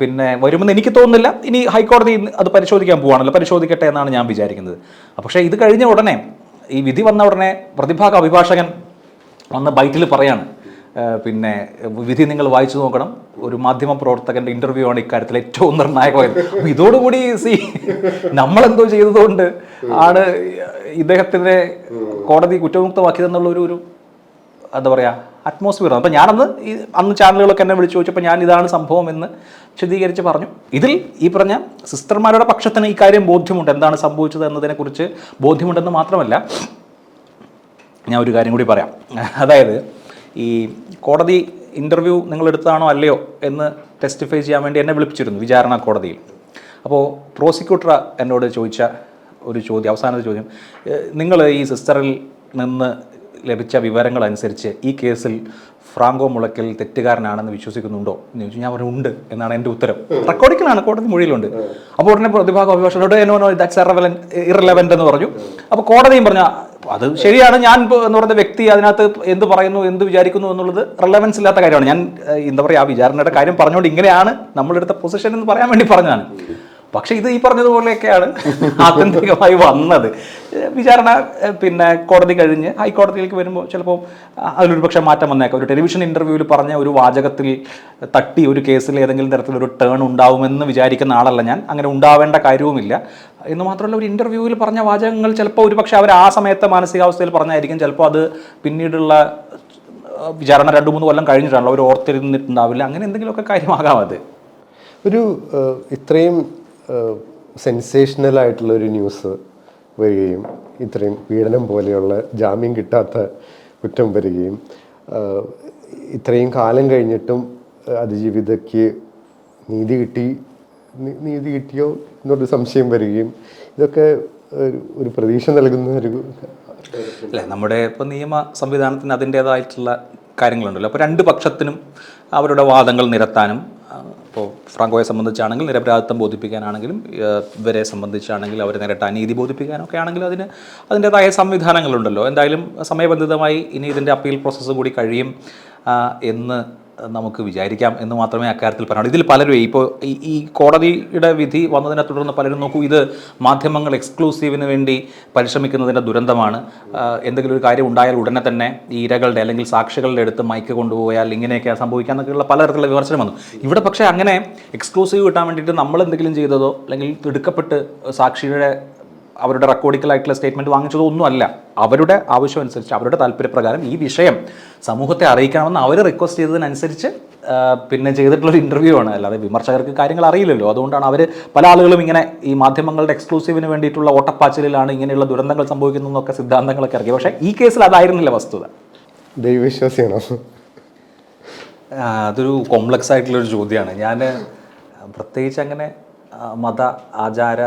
S2: പിന്നെ വരുമെന്ന് എനിക്ക് തോന്നുന്നില്ല. ഇനി ഹൈക്കോടതി അത് പരിശോധിക്കാൻ പോവാണല്ലോ. പരിശോധിക്കട്ടെ എന്നാണ് ഞാൻ വിചാരിക്കുന്നത്. പക്ഷേ ഇത് കഴിഞ്ഞ ഉടനെ ഈ വിധി വന്ന ഉടനെ പ്രതിഭാഗ അഭിഭാഷകൻ വന്ന് ബൈറ്റിൽ പറയാണ്. പിന്നെ വിധി നിങ്ങൾ വായിച്ചു നോക്കണം. ഒരു മാധ്യമ പ്രവർത്തകന്റെ ഇന്റർവ്യൂ ആണ് ഇക്കാര്യത്തിൽ ഏറ്റവും നിർണായകമായത്. ഇതോടുകൂടി സി നമ്മളെന്തോ ചെയ്തതുകൊണ്ട് ആണ് ഇദ്ദേഹത്തിനെ കോടതി കുറ്റമുക്തമാക്കിയതെന്നുള്ള ഒരു എന്താ പറയുക അറ്റ്മോസ്ഫിയർ അപ്പോൾ ഞാനന്ന് ഈ അന്ന് ചാനലുകളൊക്കെ എന്നെ വിളിച്ചു ചോദിച്ചപ്പോൾ ഞാൻ ഇതാണ് സംഭവം എന്ന് വിശദീകരിച്ച് പറഞ്ഞു. ഇതിൽ ഈ പറഞ്ഞ സിസ്റ്റർമാരുടെ പക്ഷത്തിന് ഈ കാര്യം ബോധ്യമുണ്ട്. എന്താണ് സംഭവിച്ചത് എന്നതിനെക്കുറിച്ച് ബോധ്യമുണ്ടെന്ന് മാത്രമല്ല ഞാൻ ഒരു കാര്യം കൂടി പറയാം. അതായത് ഈ കോടതി ഇന്റർവ്യൂ നിങ്ങൾ എടുത്തതാണോ അല്ലയോ എന്ന് ടെസ്റ്റിഫൈ ചെയ്യാൻ വേണ്ടി എന്നെ വിളിപ്പിച്ചിരുന്നു വിചാരണ കോടതിയിൽ. അപ്പോൾ പ്രോസിക്യൂട്ടർ എന്നോട് ചോദിച്ച ഒരു ചോദ്യം അവസാനത്തെ ചോദ്യം നിങ്ങൾ ഈ സിസ്റ്ററിൽ നിന്ന് ലഭിച്ച വിവരങ്ങൾ അനുസരിച്ച് ഈ കേസിൽ ഫ്രാങ്കോ മുളയ്ക്കൽ തെറ്റുകാരനാണെന്ന് വിശ്വസിക്കുന്നുണ്ടോ എന്ന് ചോദിച്ചു. ഞാൻ പറഞ്ഞു ഉണ്ട് എന്നാണ് എന്റെ ഉത്തരം. റെക്കോർഡിങ്ങിലാണ് കോടതി മൊഴിയിലുണ്ട്. അപ്പോൾ ഉടനെ പ്രതിഭാഗം അഭിഭാഷകനോട് എന്നോ ദാറ്റ്സ് ഇറവലന്റ് ഇറലവന്റ് എന്ന് പറഞ്ഞു. അപ്പോൾ കോടതിയും പറഞ്ഞ അത് ശരിയാണ് ഞാൻ എന്ന് പറയുന്ന വ്യക്തി അതിനകത്ത് എന്ത് പറയുന്നു എന്ത് വിചാരിക്കുന്നു എന്നുള്ളത് റെലവൻസ് ഇല്ലാത്ത കാര്യമാണ്. ഞാൻ എന്താ പറയുക ആ വിചാരണയുടെ കാര്യം പറഞ്ഞുകൊണ്ട് ഇങ്ങനെയാണ് നമ്മളെടുത്ത പൊസിഷൻ എന്ന് പറയാൻ വേണ്ടി പറഞ്ഞതാണ്. പക്ഷേ ഇത് ഈ പറഞ്ഞതുപോലെയൊക്കെയാണ് ആത്യന്തികമായി വന്നത്. വിചാരണ പിന്നെ കോടതി കഴിഞ്ഞ് ഹൈക്കോടതിയിലേക്ക് വരുമ്പോൾ ചിലപ്പോൾ അതിലൊരു പക്ഷേ മാറ്റം വന്നേക്കാം. ഒരു ടെലിവിഷൻ ഇന്റർവ്യൂവിൽ പറഞ്ഞ ഒരു വാചകത്തിൽ തട്ടി ഒരു കേസിൽ ഏതെങ്കിലും തരത്തിലൊരു ടേൺ ഉണ്ടാവുമെന്ന് വിചാരിക്കുന്ന ആളല്ല ഞാൻ. അങ്ങനെ ഉണ്ടാവേണ്ട കാര്യവുമില്ല. എന്ന് മാത്രമല്ല ഒരു ഇന്റർവ്യൂവിൽ പറഞ്ഞ വാചകങ്ങൾ ചിലപ്പോൾ ഒരു പക്ഷേ അവർ ആ സമയത്തെ മാനസികാവസ്ഥയിൽ പറഞ്ഞായിരിക്കും. ചിലപ്പോൾ അത് പിന്നീടുള്ള വിചാരണ രണ്ട് മൂന്ന് കൊല്ലം കഴിഞ്ഞിട്ടാണല്ലോ അവർ ഓർത്തിരുന്നിട്ടുണ്ടാവില്ല. അങ്ങനെ എന്തെങ്കിലുമൊക്കെ കാര്യമാകാം അത്.
S1: ഒരു ഇത്രയും സെൻസേഷണൽ ആയിട്ടുള്ള ഒരു ന്യൂസ് വരികയും ഇത്രയും പീഡനം പോലെയുള്ള ജാമ്യം കിട്ടാത്ത കുറ്റം വരികയും ഇത്രയും കാലം കഴിഞ്ഞിട്ടും അതിജീവിതയ്ക്ക് നീതി കിട്ടി നീതി കിട്ടിയോ എന്നൊരു സംശയം വരികയും ഇതൊക്കെ ഒരു പ്രതീക്ഷ നൽകുന്ന ഒരു
S2: അല്ല നമ്മുടെ ഇപ്പോൾ നിയമ സംവിധാനത്തിന് അതിന്റേതായിട്ടുള്ള കാര്യങ്ങളുണ്ടല്ലോ. അപ്പോൾ രണ്ട് പക്ഷത്തിനും അവരുടെ വാദങ്ങൾ നിരത്താനും ഇപ്പോൾ ഫ്രാങ്കോയെ സംബന്ധിച്ചാണെങ്കിൽ നിരപരാധിത്വം ബോധിപ്പിക്കാനാണെങ്കിലും ഇവരെ സംബന്ധിച്ചാണെങ്കിൽ അവരെ നേരിട്ട് അനീതി ബോധിപ്പിക്കാനൊക്കെ ആണെങ്കിലും അതിന് അതിന്റേതായ സംവിധാനങ്ങളുണ്ടല്ലോ. എന്തായാലും സമയബന്ധിതമായി ഇനി ഇതിന്റെ അപ്പീൽ പ്രോസസ്സ് കൂടി കഴിയും എന്ന് നമുക്ക് വിചാരിക്കാം എന്ന് മാത്രമേ അക്കാര്യത്തിൽ പറയാനുള്ളൂ ഇതിൽ പലരും ഇപ്പോൾ ഈ കോടതിയുടെ വിധി വന്നതിനെ തുടർന്ന് പലരും നോക്കൂ ഇത് മാധ്യമങ്ങൾ എക്സ്ക്ലൂസീവിന് വേണ്ടി പരിശ്രമിക്കുന്നതിന്റെ ദുരന്തമാണ്. എന്തെങ്കിലും ഒരു കാര്യം ഉണ്ടായാൽ ഉടനെ തന്നെ ഈ ഇരകളുടെ അല്ലെങ്കിൽ സാക്ഷികളുടെ അടുത്ത് മൈക്ക് കൊണ്ടുപോയാൽ ഇങ്ങനെയൊക്കെ സംഭവിക്കാന്നൊക്കെയുള്ള പലതരത്തിലുള്ള വിമർശനം വന്നു. ഇവിടെ പക്ഷേ അങ്ങനെ എക്സ്ക്ലൂസീവ് കിട്ടാൻ വേണ്ടിയിട്ട് നമ്മൾ എന്തെങ്കിലും ചെയ്തതോ അല്ലെങ്കിൽ തിടുക്കപ്പെട്ട് സാക്ഷിയുടെ അവരുടെ റെക്കോർഡിക്കലായിട്ടുള്ള സ്റ്റേറ്റ്മെന്റ് വാങ്ങിച്ചതോ ഒന്നുമല്ല അവരുടെ ആവശ്യം അനുസരിച്ച് അവരുടെ താല്പര്യപ്രകാരം ഈ വിഷയം സമൂഹത്തെ അറിയിക്കണമെന്ന് അവർ റിക്വസ്റ്റ് ചെയ്തതിനനുസരിച്ച് പിന്നെ ചെയ്തിട്ടുള്ളൊരു ഇന്റർവ്യൂ ആണ്. അല്ലാതെ വിമർശകർക്ക് കാര്യങ്ങൾ അറിയില്ലല്ലോ. അതുകൊണ്ടാണ് അവർ പല ആളുകളും ഇങ്ങനെ ഈ മാധ്യമങ്ങളുടെ എക്സ്ക്ലൂസീവിന് വേണ്ടിയിട്ടുള്ള ഓട്ടപ്പാച്ചിലാണ് ഇങ്ങനെയുള്ള ദുരന്തങ്ങൾ സംഭവിക്കുന്നതെന്നൊക്കെ സിദ്ധാന്തങ്ങളൊക്കെ ഇറക്കി. പക്ഷേ ഈ കേസിൽ അതായിരുന്നില്ല വസ്തുത.
S1: ദൈവവിശ്വാസിയാണോ?
S2: അതൊരു കോംപ്ലക്സ് ആയിട്ടുള്ളൊരു ചോദ്യമാണ്. ഞാൻ പ്രത്യേകിച്ച് അങ്ങനെ മത ആചാര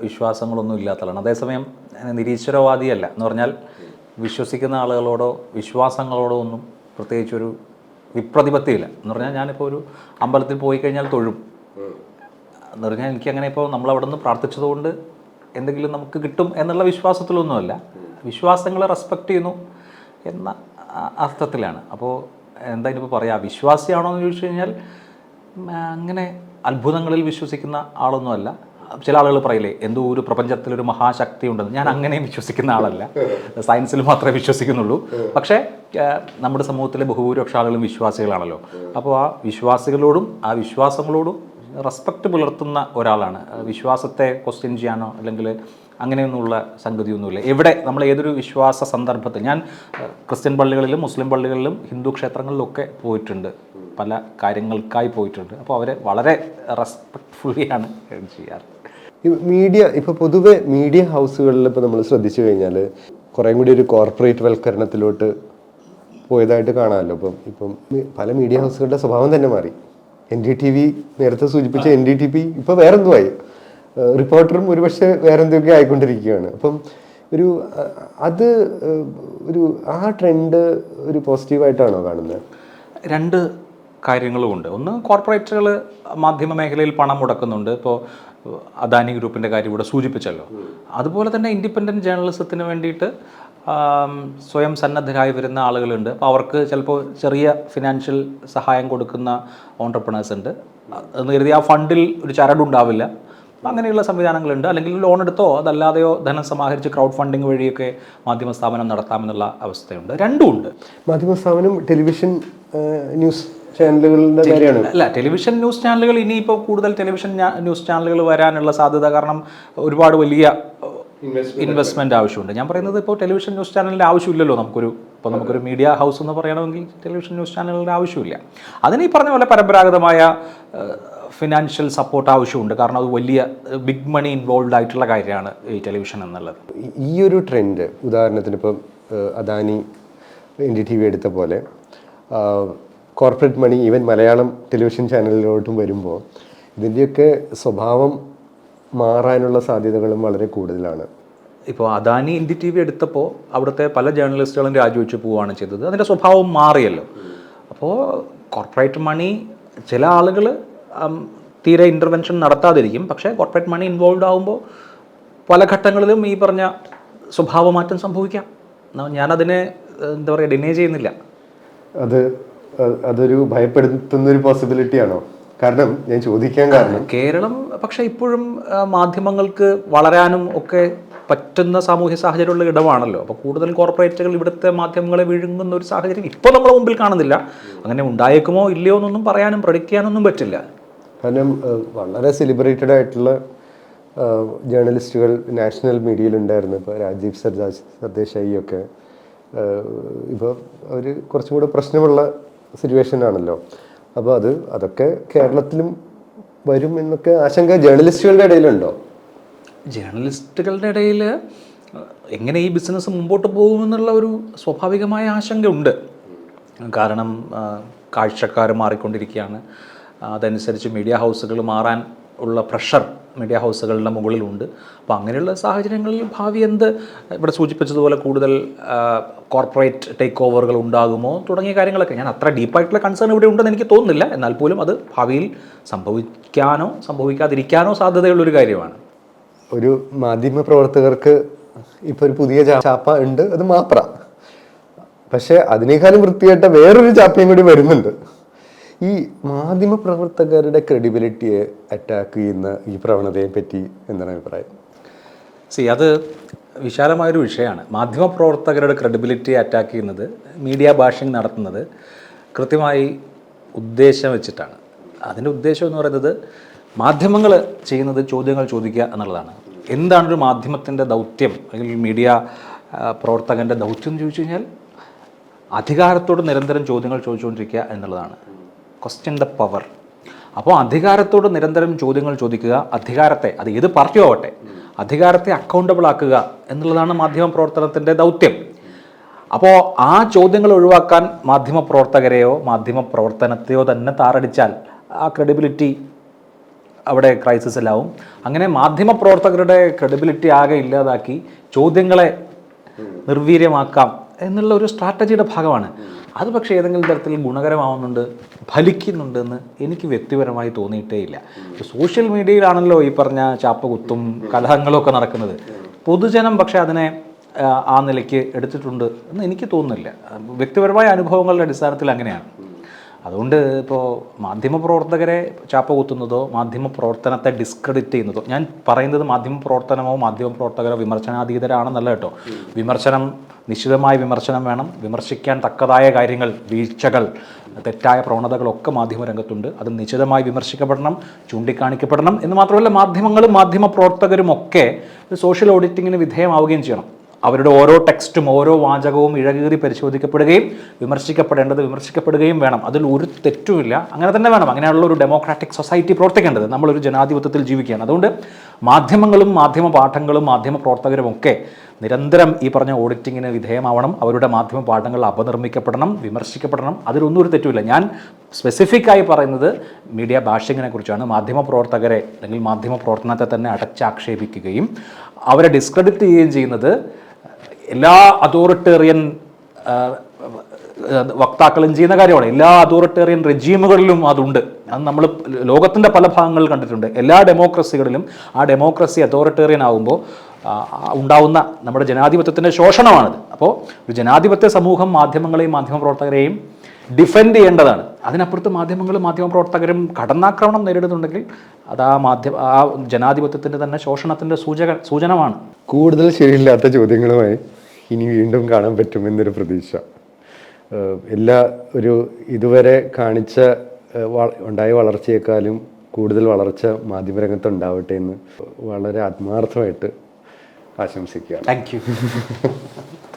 S2: വിശ്വാസങ്ങളൊന്നും ഇല്ലാത്തതാണ്. അതേസമയം നിരീശ്വരവാദിയല്ല. എന്ന് പറഞ്ഞാൽ വിശ്വസിക്കുന്ന ആളുകളോടോ വിശ്വാസങ്ങളോടോ ഒന്നും പ്രത്യേകിച്ചൊരു വിപ്രതിപത്തിയില്ല. എന്ന് പറഞ്ഞാൽ ഞാനിപ്പോൾ ഒരു അമ്പലത്തിൽ പോയി കഴിഞ്ഞാൽ തൊഴും. എന്ന് പറഞ്ഞാൽ എനിക്കങ്ങനെ ഇപ്പോൾ നമ്മൾ അവിടെ നിന്ന് പ്രാർത്ഥിച്ചതുകൊണ്ട് എന്തെങ്കിലും നമുക്ക് കിട്ടും എന്നുള്ള വിശ്വാസത്തിലൊന്നുമല്ല. വിശ്വാസങ്ങളെ റെസ്പെക്റ്റ് ചെയ്യുന്നു എന്ന അർത്ഥത്തിലാണ്. അപ്പോൾ എന്താ ഇനിയിപ്പോൾ പറയാ വിശ്വാസിയാണോ എന്ന് ചോദിച്ചു കഴിഞ്ഞാൽ അങ്ങനെ അത്ഭുതങ്ങളിൽ വിശ്വസിക്കുന്ന ആളൊന്നുമല്ല. ചില ആളുകൾ പറയില്ലേ എന്തോ ഒരു പ്രപഞ്ചത്തിലൊരു മഹാശക്തി ഉണ്ടെന്ന്. ഞാൻ അങ്ങനെയും വിശ്വസിക്കുന്ന ആളല്ല. സയൻസിൽ മാത്രമേ വിശ്വസിക്കുന്നുള്ളൂ. പക്ഷേ നമ്മുടെ സമൂഹത്തിലെ ബഹുഭൂരിപക്ഷ ആളുകളും വിശ്വാസികളാണല്ലോ. അപ്പോൾ ആ വിശ്വാസികളോടും ആ വിശ്വാസങ്ങളോടും റെസ്പെക്റ്റ് പുലർത്തുന്ന ഒരാളാണ്. വിശ്വാസത്തെ ക്വസ്റ്റ്യൻ ചെയ്യാനോ അല്ലെങ്കിൽ അങ്ങനെയൊന്നുമുള്ള സംഗതിയൊന്നുമില്ല. എവിടെ നമ്മൾ ഏതൊരു വിശ്വാസ സന്ദർഭത്തിൽ ഞാൻ ക്രിസ്ത്യൻ പള്ളികളിലും മുസ്ലിം പള്ളികളിലും ഹിന്ദു ക്ഷേത്രങ്ങളിലൊക്കെ പോയിട്ടുണ്ട്. പല കാര്യങ്ങൾക്കായി പോയിട്ടുണ്ട്. അപ്പോൾ അവരെ വളരെ റെസ്പെക്ട്ഫുള്ളിയാണ് ചെയ്യാറ്.
S1: മീഡിയ ഇപ്പോൾ പൊതുവെ മീഡിയ ഹൗസുകളിൽ ഇപ്പോൾ നമ്മൾ ശ്രദ്ധിച്ചു കഴിഞ്ഞാൽ കുറേ കൂടി ഒരു കോർപ്പറേറ്റ് വൽക്കരണത്തിലോട്ട് പോയതായിട്ട് കാണാമല്ലോ. ഇപ്പം ഇപ്പം പല മീഡിയ ഹൗസുകളുടെ സ്വഭാവം തന്നെ മാറി. എൻ ഡി ടി വി നേരത്തെ സൂചിപ്പിച്ച എൻ ഡി ടി വി ഇപ്പോൾ വേറെന്തോ ആയി റിപ്പോർട്ടറും ഒരുപക്ഷെ വേറെന്തൊക്കെ ആയിക്കൊണ്ടിരിക്കുകയാണ്. അപ്പം ഒരു അത് ഒരു ആ ട്രെൻഡ് ഒരു പോസിറ്റീവായിട്ടാണോ കാണുന്നത്
S2: രണ്ട് കാര്യങ്ങളുമുണ്ട്. ഒന്ന് കോർപ്പറേറ്റുകൾ മാധ്യമ മേഖലയിൽ പണം മുടക്കുന്നുണ്ട്. ഇപ്പോൾ അദാനി ഗ്രൂപ്പിന്റെ കാര്യം ഇവിടെ സൂചിപ്പിച്ചല്ലോ. അതുപോലെ തന്നെ ഇൻഡിപെൻഡന്റ് ജേർണലിസത്തിന് വേണ്ടിയിട്ട് സ്വയം സന്നദ്ധരായി വരുന്ന ആളുകളുണ്ട്. അപ്പോൾ അവർക്ക് ചിലപ്പോൾ ചെറിയ ഫിനാൻഷ്യൽ സഹായം കൊടുക്കുന്ന ഓണ്ടർപ്രണേഴ്സ് ഉണ്ട്. എന്ന് കരുതി ആ ഫണ്ടിൽ ഒരു ചരടുണ്ടാവില്ല അങ്ങനെയുള്ള സംവിധാനങ്ങളുണ്ട്. അല്ലെങ്കിൽ ലോൺ എടുത്തോ അതല്ലാതെയോ ധനം സമാഹരിച്ച് ക്രൗഡ് ഫണ്ടിങ് വഴിയൊക്കെ മാധ്യമ സ്ഥാപനം നടത്താമെന്നുള്ള അവസ്ഥയുണ്ട്. രണ്ടുമുണ്ട്
S1: മാധ്യമ സ്ഥാപനം ടെലിവിഷൻ ന്യൂസ് ചാനലുകളുടെ കാര്യമാണ്.
S2: അല്ല ടെലിവിഷൻ ന്യൂസ് ചാനലുകൾ ഇനിയിപ്പോൾ കൂടുതൽ ടെലിവിഷൻ ന്യൂസ് ചാനലുകൾ വരാനുള്ള സാധ്യത കാരണം ഒരുപാട് വലിയ ഇൻവെസ്റ്റ്മെന്റ് ആവശ്യമുണ്ട്. ഞാൻ പറയുന്നത് ഇപ്പോൾ ടെലിവിഷൻ ന്യൂസ് ചാനലിന്റെ ആവശ്യമില്ലല്ലോ നമുക്കൊരു ഇപ്പോൾ നമുക്കൊരു മീഡിയ ഹൗസ് എന്ന് പറയണമെങ്കിൽ ടെലിവിഷൻ ന്യൂസ് ചാനലുകളുടെ ആവശ്യമില്ല. അതിന് ഈ പറഞ്ഞ പോലെ പരമ്പരാഗതമായ ഫിനാൻഷ്യൽ സപ്പോർട്ട് ആവശ്യമുണ്ട്. കാരണം അത് വലിയ ബിഗ് മണി ഇൻവോൾവ് ആയിട്ടുള്ള കാര്യമാണ് ഈ ടെലിവിഷൻ എന്നുള്ളത്.
S1: ഈ- ഒരു ട്രെൻഡ് ഉദാഹരണത്തിന് ഇപ്പം Adani N D T V എടുത്ത പോലെ corporate money even Malayalam television ചാനലിലോട്ടും വരുമ്പോൾ ഇതിന്റെയൊക്കെ സ്വഭാവം മാറാനുള്ള സാധ്യതകളും വളരെ കൂടുതലാണ്.
S2: ഇപ്പോൾ അദാനി ഇന്ത്യ ടി വി എടുത്തപ്പോൾ അവിടുത്തെ പല ജേർണലിസ്റ്റുകളും രാജിവെച്ച് പോവുകയാണ് ചെയ്തത്. അതിന്റെ സ്വഭാവം മാറിയല്ലോ. അപ്പോൾ കോർപ്പറേറ്റ് മണി ചില ആളുകൾ തീരെ ഇന്റർവെൻഷൻ നടത്താതിരിക്കും. പക്ഷേ കോർപ്പറേറ്റ് മണി ഇൻവോൾവ് ആകുമ്പോൾ പല ഘട്ടങ്ങളിലും ഈ പറഞ്ഞ സ്വഭാവമാറ്റം സംഭവിക്കാം. ഞാനതിനെ എന്താ പറയുക ഡിനേ ചെയ്യുന്നില്ല.
S1: അത് അതൊരു ഭയപ്പെടുത്തുന്ന ഒരു പോസിബിലിറ്റി ആണോ? കാരണം ഞാൻ ചോദിക്കാൻ കാരണം
S2: കേരളം പക്ഷേ ഇപ്പോഴും മാധ്യമങ്ങൾക്ക് വളരാനും ഒക്കെ പറ്റുന്ന സാമൂഹ്യ സാഹചര്യമുള്ള ഇടമാണല്ലോ. അപ്പോൾ കൂടുതൽ കോർപ്പറേറ്റുകൾ ഇവിടുത്തെ മാധ്യമങ്ങളെ വിഴുങ്ങുന്ന ഒരു സാഹചര്യം ഇപ്പോൾ നമ്മളെ മുമ്പിൽ കാണുന്നില്ല. അങ്ങനെ ഉണ്ടായേക്കുമോ ഇല്ലയോ എന്നൊന്നും പറയാനും പ്രൊഡിക്റ്റ് ചെയ്യാനൊന്നും പറ്റില്ല.
S1: കാരണം വളരെ സെലിബ്രേറ്റഡ് ആയിട്ടുള്ള ജേർണലിസ്റ്റുകൾ നാഷണൽ മീഡിയയിലുണ്ടായിരുന്നു ഇപ്പോൾ രാജീവ് സർദാ സർദേശായി ഒക്കെ ഇപ്പോൾ അവർ കുറച്ചും കൂടെ പ്രശ്നമുള്ള സിറ്റുവേഷൻ ആണല്ലോ. അപ്പോൾ അത് അതൊക്കെ കേരളത്തിലും വരും എന്നൊക്കെ ആശങ്ക ജേർണലിസ്റ്റുകളുടെ ഇടയിലുണ്ടോ?
S2: ജേർണലിസ്റ്റുകളുടെ ഇടയിൽ എങ്ങനെ ഈ ബിസിനസ് മുമ്പോട്ട് പോകുമെന്നുള്ള ഒരു സ്വാഭാവികമായ ആശങ്കയുണ്ട് കാരണം കാഴ്ചക്കാർ മാറിക്കൊണ്ടിരിക്കുകയാണ്. അതനുസരിച്ച് മീഡിയ ഹൗസുകൾ മാറാൻ ഉള്ള പ്രഷർ മീഡിയ ഹൗസുകളുടെ മുകളിലുണ്ട്. അപ്പോൾ അങ്ങനെയുള്ള സാഹചര്യങ്ങളിൽ ഭാവി എന്ത്? ഇവിടെ സൂചിപ്പിച്ചതുപോലെ കൂടുതൽ കോർപ്പറേറ്റ് ടേക്ക് ഓവറുകൾ ഉണ്ടാകുമോ തുടങ്ങിയ കാര്യങ്ങളൊക്കെ. ഞാൻ അത്ര ഡീപ്പായിട്ടുള്ള കൺസേൺ ഇവിടെ ഉണ്ടെന്ന് എനിക്ക് തോന്നുന്നില്ല. എന്നാൽ പോലും അത് ഭാവിയിൽ സംഭവിക്കാനോ സംഭവിക്കാതിരിക്കാനോ സാധ്യതയുള്ളൊരു കാര്യമാണ്.
S1: ഒരു മാധ്യമ പ്രവർത്തകർക്ക് ഇപ്പോൾ ഒരു പുതിയ ചാപ്പ ഉണ്ട്. അത് മാപ്ര പക്ഷേ അതിനേക്കാളും വൃത്തിയായിട്ട് വേറൊരു ചാപ്പയും കൂടി വരുന്നുണ്ട്. ഈ മാധ്യമ പ്രവർത്തകരുടെ ക്രെഡിബിലിറ്റിയെ അറ്റാക്ക് ചെയ്യുന്ന ഈ പ്രവണതയെ പറ്റി എന്താണ് അഭിപ്രായം?
S2: സി അത് വിശാലമായൊരു വിഷയമാണ്. മാധ്യമ പ്രവർത്തകരുടെ ക്രെഡിബിലിറ്റിയെ അറ്റാക്ക് ചെയ്യുന്നത് മീഡിയ ബാഷിംഗ് നടത്തുന്നത് കൃത്യമായി ഉദ്ദേശം വെച്ചിട്ടാണ്. അതിന്റെ ഉദ്ദേശം എന്ന് പറയുന്നത് മാധ്യമങ്ങൾ ചെയ്യുന്നത് ചോദ്യങ്ങൾ ചോദിക്കുക എന്നുള്ളതാണ്. എന്താണ് ഒരു മാധ്യമത്തിന്റെ ദൗത്യം? അല്ലെങ്കിൽ മീഡിയ പ്രവർത്തകന്റെ ദൗത്യം എന്ന് ചോദിച്ചു കഴിഞ്ഞാൽ അധികാരത്തോട് നിരന്തരം ചോദ്യങ്ങൾ ചോദിച്ചുകൊണ്ടിരിക്കുക എന്നുള്ളതാണ്. ക്വസ്റ്റ്യൻ ദ പവർ അപ്പോൾ അധികാരത്തോട് നിരന്തരം ചോദ്യങ്ങൾ ചോദിക്കുക അധികാരത്തെ അത് ഏത് പാർട്ടിയോ ആവട്ടെ അധികാരത്തെ അക്കൗണ്ടബിൾ ആക്കുക എന്നുള്ളതാണ് മാധ്യമ പ്രവർത്തനത്തിന്റെ ദൗത്യം. അപ്പോൾ ആ ചോദ്യങ്ങൾ ഒഴിവാക്കാൻ മാധ്യമ പ്രവർത്തകരെയോ മാധ്യമ പ്രവർത്തനത്തെയോ തന്നെ താറടിച്ചാൽ ആ ക്രെഡിബിലിറ്റി അവിടെ ക്രൈസിസിലാവും അങ്ങനെ മാധ്യമ പ്രവർത്തകരുടെ ക്രെഡിബിലിറ്റി ആകെ ഇല്ലാതാക്കി ചോദ്യങ്ങളെ നിർവീര്യമാക്കാം എന്നുള്ള ഒരു സ്ട്രാറ്റജിയുടെ ഭാഗമാണ്. അത് പക്ഷേ ഏതെങ്കിലും തരത്തിൽ ഗുണകരമാവുന്നുണ്ട്? ഫലിക്കുന്നുണ്ട് എന്ന് എനിക്ക് വ്യക്തിപരമായി തോന്നിയിട്ടേ ഇല്ല സോഷ്യൽ മീഡിയയിലാണല്ലോ ഈ പറഞ്ഞ ചാപ്പകുത്തും കലഹങ്ങളും ഒക്കെ നടക്കുന്നത്. പൊതുജനം പക്ഷേ അതിനെ ആ, ആ നിലയ്ക്ക് എടുത്തിട്ടുണ്ട് എന്ന് എനിക്ക് തോന്നുന്നില്ല. വ്യക്തിപരമായ അനുഭവങ്ങളുടെ അടിസ്ഥാനത്തിൽ അങ്ങനെയാണ്. അതുകൊണ്ട് ഇപ്പോൾ മാധ്യമപ്രവർത്തകരെ ചാപ്പ കുത്തുന്നതോ മാധ്യമപ്രവർത്തനത്തെ ഡിസ്ക്രെഡിറ്റ് ചെയ്യുന്നതോ ഞാൻ പറയുന്നത് മാധ്യമപ്രവർത്തനമോ മാധ്യമപ്രവർത്തകരോ വിമർശനാതീതരാണെന്നല്ല കേട്ടോ. വിമർശനം നിശ്ചിതമായ വിമർശനം വേണം. വിമർശിക്കാൻ തക്കതായ കാര്യങ്ങൾ വീഴ്ചകൾ തെറ്റായ പ്രവണതകളൊക്കെ മാധ്യമരംഗത്തുണ്ട് അത് നിശ്ചിതമായി വിമർശിക്കപ്പെടണം ചൂണ്ടിക്കാണിക്കപ്പെടണം എന്ന് മാത്രമല്ല മാധ്യമങ്ങളും മാധ്യമ പ്രവർത്തകരും ഒക്കെ സോഷ്യൽ ഓഡിറ്റിങ്ങിന് വിധേയമാവുകയും ചെയ്യണം. അവരുടെ ഓരോ ടെക്സ്റ്റും ഓരോ വാചകവും ഇഴകീറി പരിശോധിക്കപ്പെടുകയും വിമർശിക്കപ്പെടേണ്ടത് വിമർശിക്കപ്പെടുകയും വേണം. അതിൽ ഒരു തെറ്റുമില്ല. അങ്ങനെ തന്നെ വേണം. അങ്ങനെയുള്ള ഒരു ഡെമോക്രാറ്റിക് സൊസൈറ്റി പ്രവർത്തിക്കേണ്ടത്. നമ്മളൊരു ജനാധിപത്യത്തിൽ ജീവിക്കുകയാണ്. അതുകൊണ്ട് മാധ്യമങ്ങളും മാധ്യമ പാഠങ്ങളും മാധ്യമ പ്രവർത്തകരും ഒക്കെ നിരന്തരം ഈ പറഞ്ഞ ഓഡിറ്റിങ്ങിന് വിധേയമാവണം. അവരുടെ മാധ്യമ പാഠങ്ങൾ അപനിർമ്മിക്കപ്പെടണം വിമർശിക്കപ്പെടണം. അതിലൊന്നും ഒരു തെറ്റുമില്ല. ഞാൻ സ്പെസിഫിക് ആയി പറയുന്നത് മീഡിയ ബാഷിങ്ങിനെ കുറിച്ചാണ്. മാധ്യമ പ്രവർത്തകരെ അല്ലെങ്കിൽ മാധ്യമ പ്രവർത്തനത്തെ തന്നെ അടച്ചാക്ഷേപിക്കുകയും അവരെ ഡിസ്ക്രെഡിറ്റ് ചെയ്യുകയും ചെയ്യുന്നത് എല്ലാ അതോറിറ്റേറിയൻ വക്താക്കളും ചെയ്യുന്ന കാര്യമാണ്. എല്ലാ അതോറിറ്റേറിയൻ റെജീമുകളിലും അതുണ്ട്. അത് നമ്മൾ ലോകത്തിന്റെ പല ഭാഗങ്ങളിൽ കണ്ടിട്ടുണ്ട്. എല്ലാ ഡെമോക്രസികളിലും ആ ഡെമോക്രസി അതോറിറ്റേറിയൻ ആകുമ്പോൾ ഉണ്ടാവുന്ന നമ്മുടെ ജനാധിപത്യത്തിന്റെ ശോഷണമാണിത്. അപ്പോൾ ഒരു ജനാധിപത്യ സമൂഹം മാധ്യമങ്ങളെയും മാധ്യമപ്രവർത്തകരെയും ഡിഫെൻഡ് ചെയ്യേണ്ടതാണ്. അതിനപ്പുറത്ത് മാധ്യമങ്ങളും മാധ്യമപ്രവർത്തകരും കടന്നാക്രമണം നേരിടുന്നുണ്ടെങ്കിൽ അത് ആ മാധ്യമ ആ ജനാധിപത്യത്തിന്റെ തന്നെ ശോഷണത്തിന്റെ സൂചക സൂചനമാണ്.
S1: കൂടുതൽ ശരിയില്ലാത്ത ചോദ്യങ്ങളുമായി ഇനി വീണ്ടും കാണാൻ പറ്റുമെന്നൊരു പ്രതീക്ഷ. എല്ലാ ഒരു ഇതുവരെ കാണിച്ച ഉണ്ടായ വളർച്ചയെക്കാളും കൂടുതൽ വളർച്ച മാധ്യമരംഗത്ത് ഉണ്ടാവട്ടെ എന്ന് വളരെ ആത്മാർത്ഥമായിട്ട് ആശംസിക്കുകയാണ്.
S2: Thank you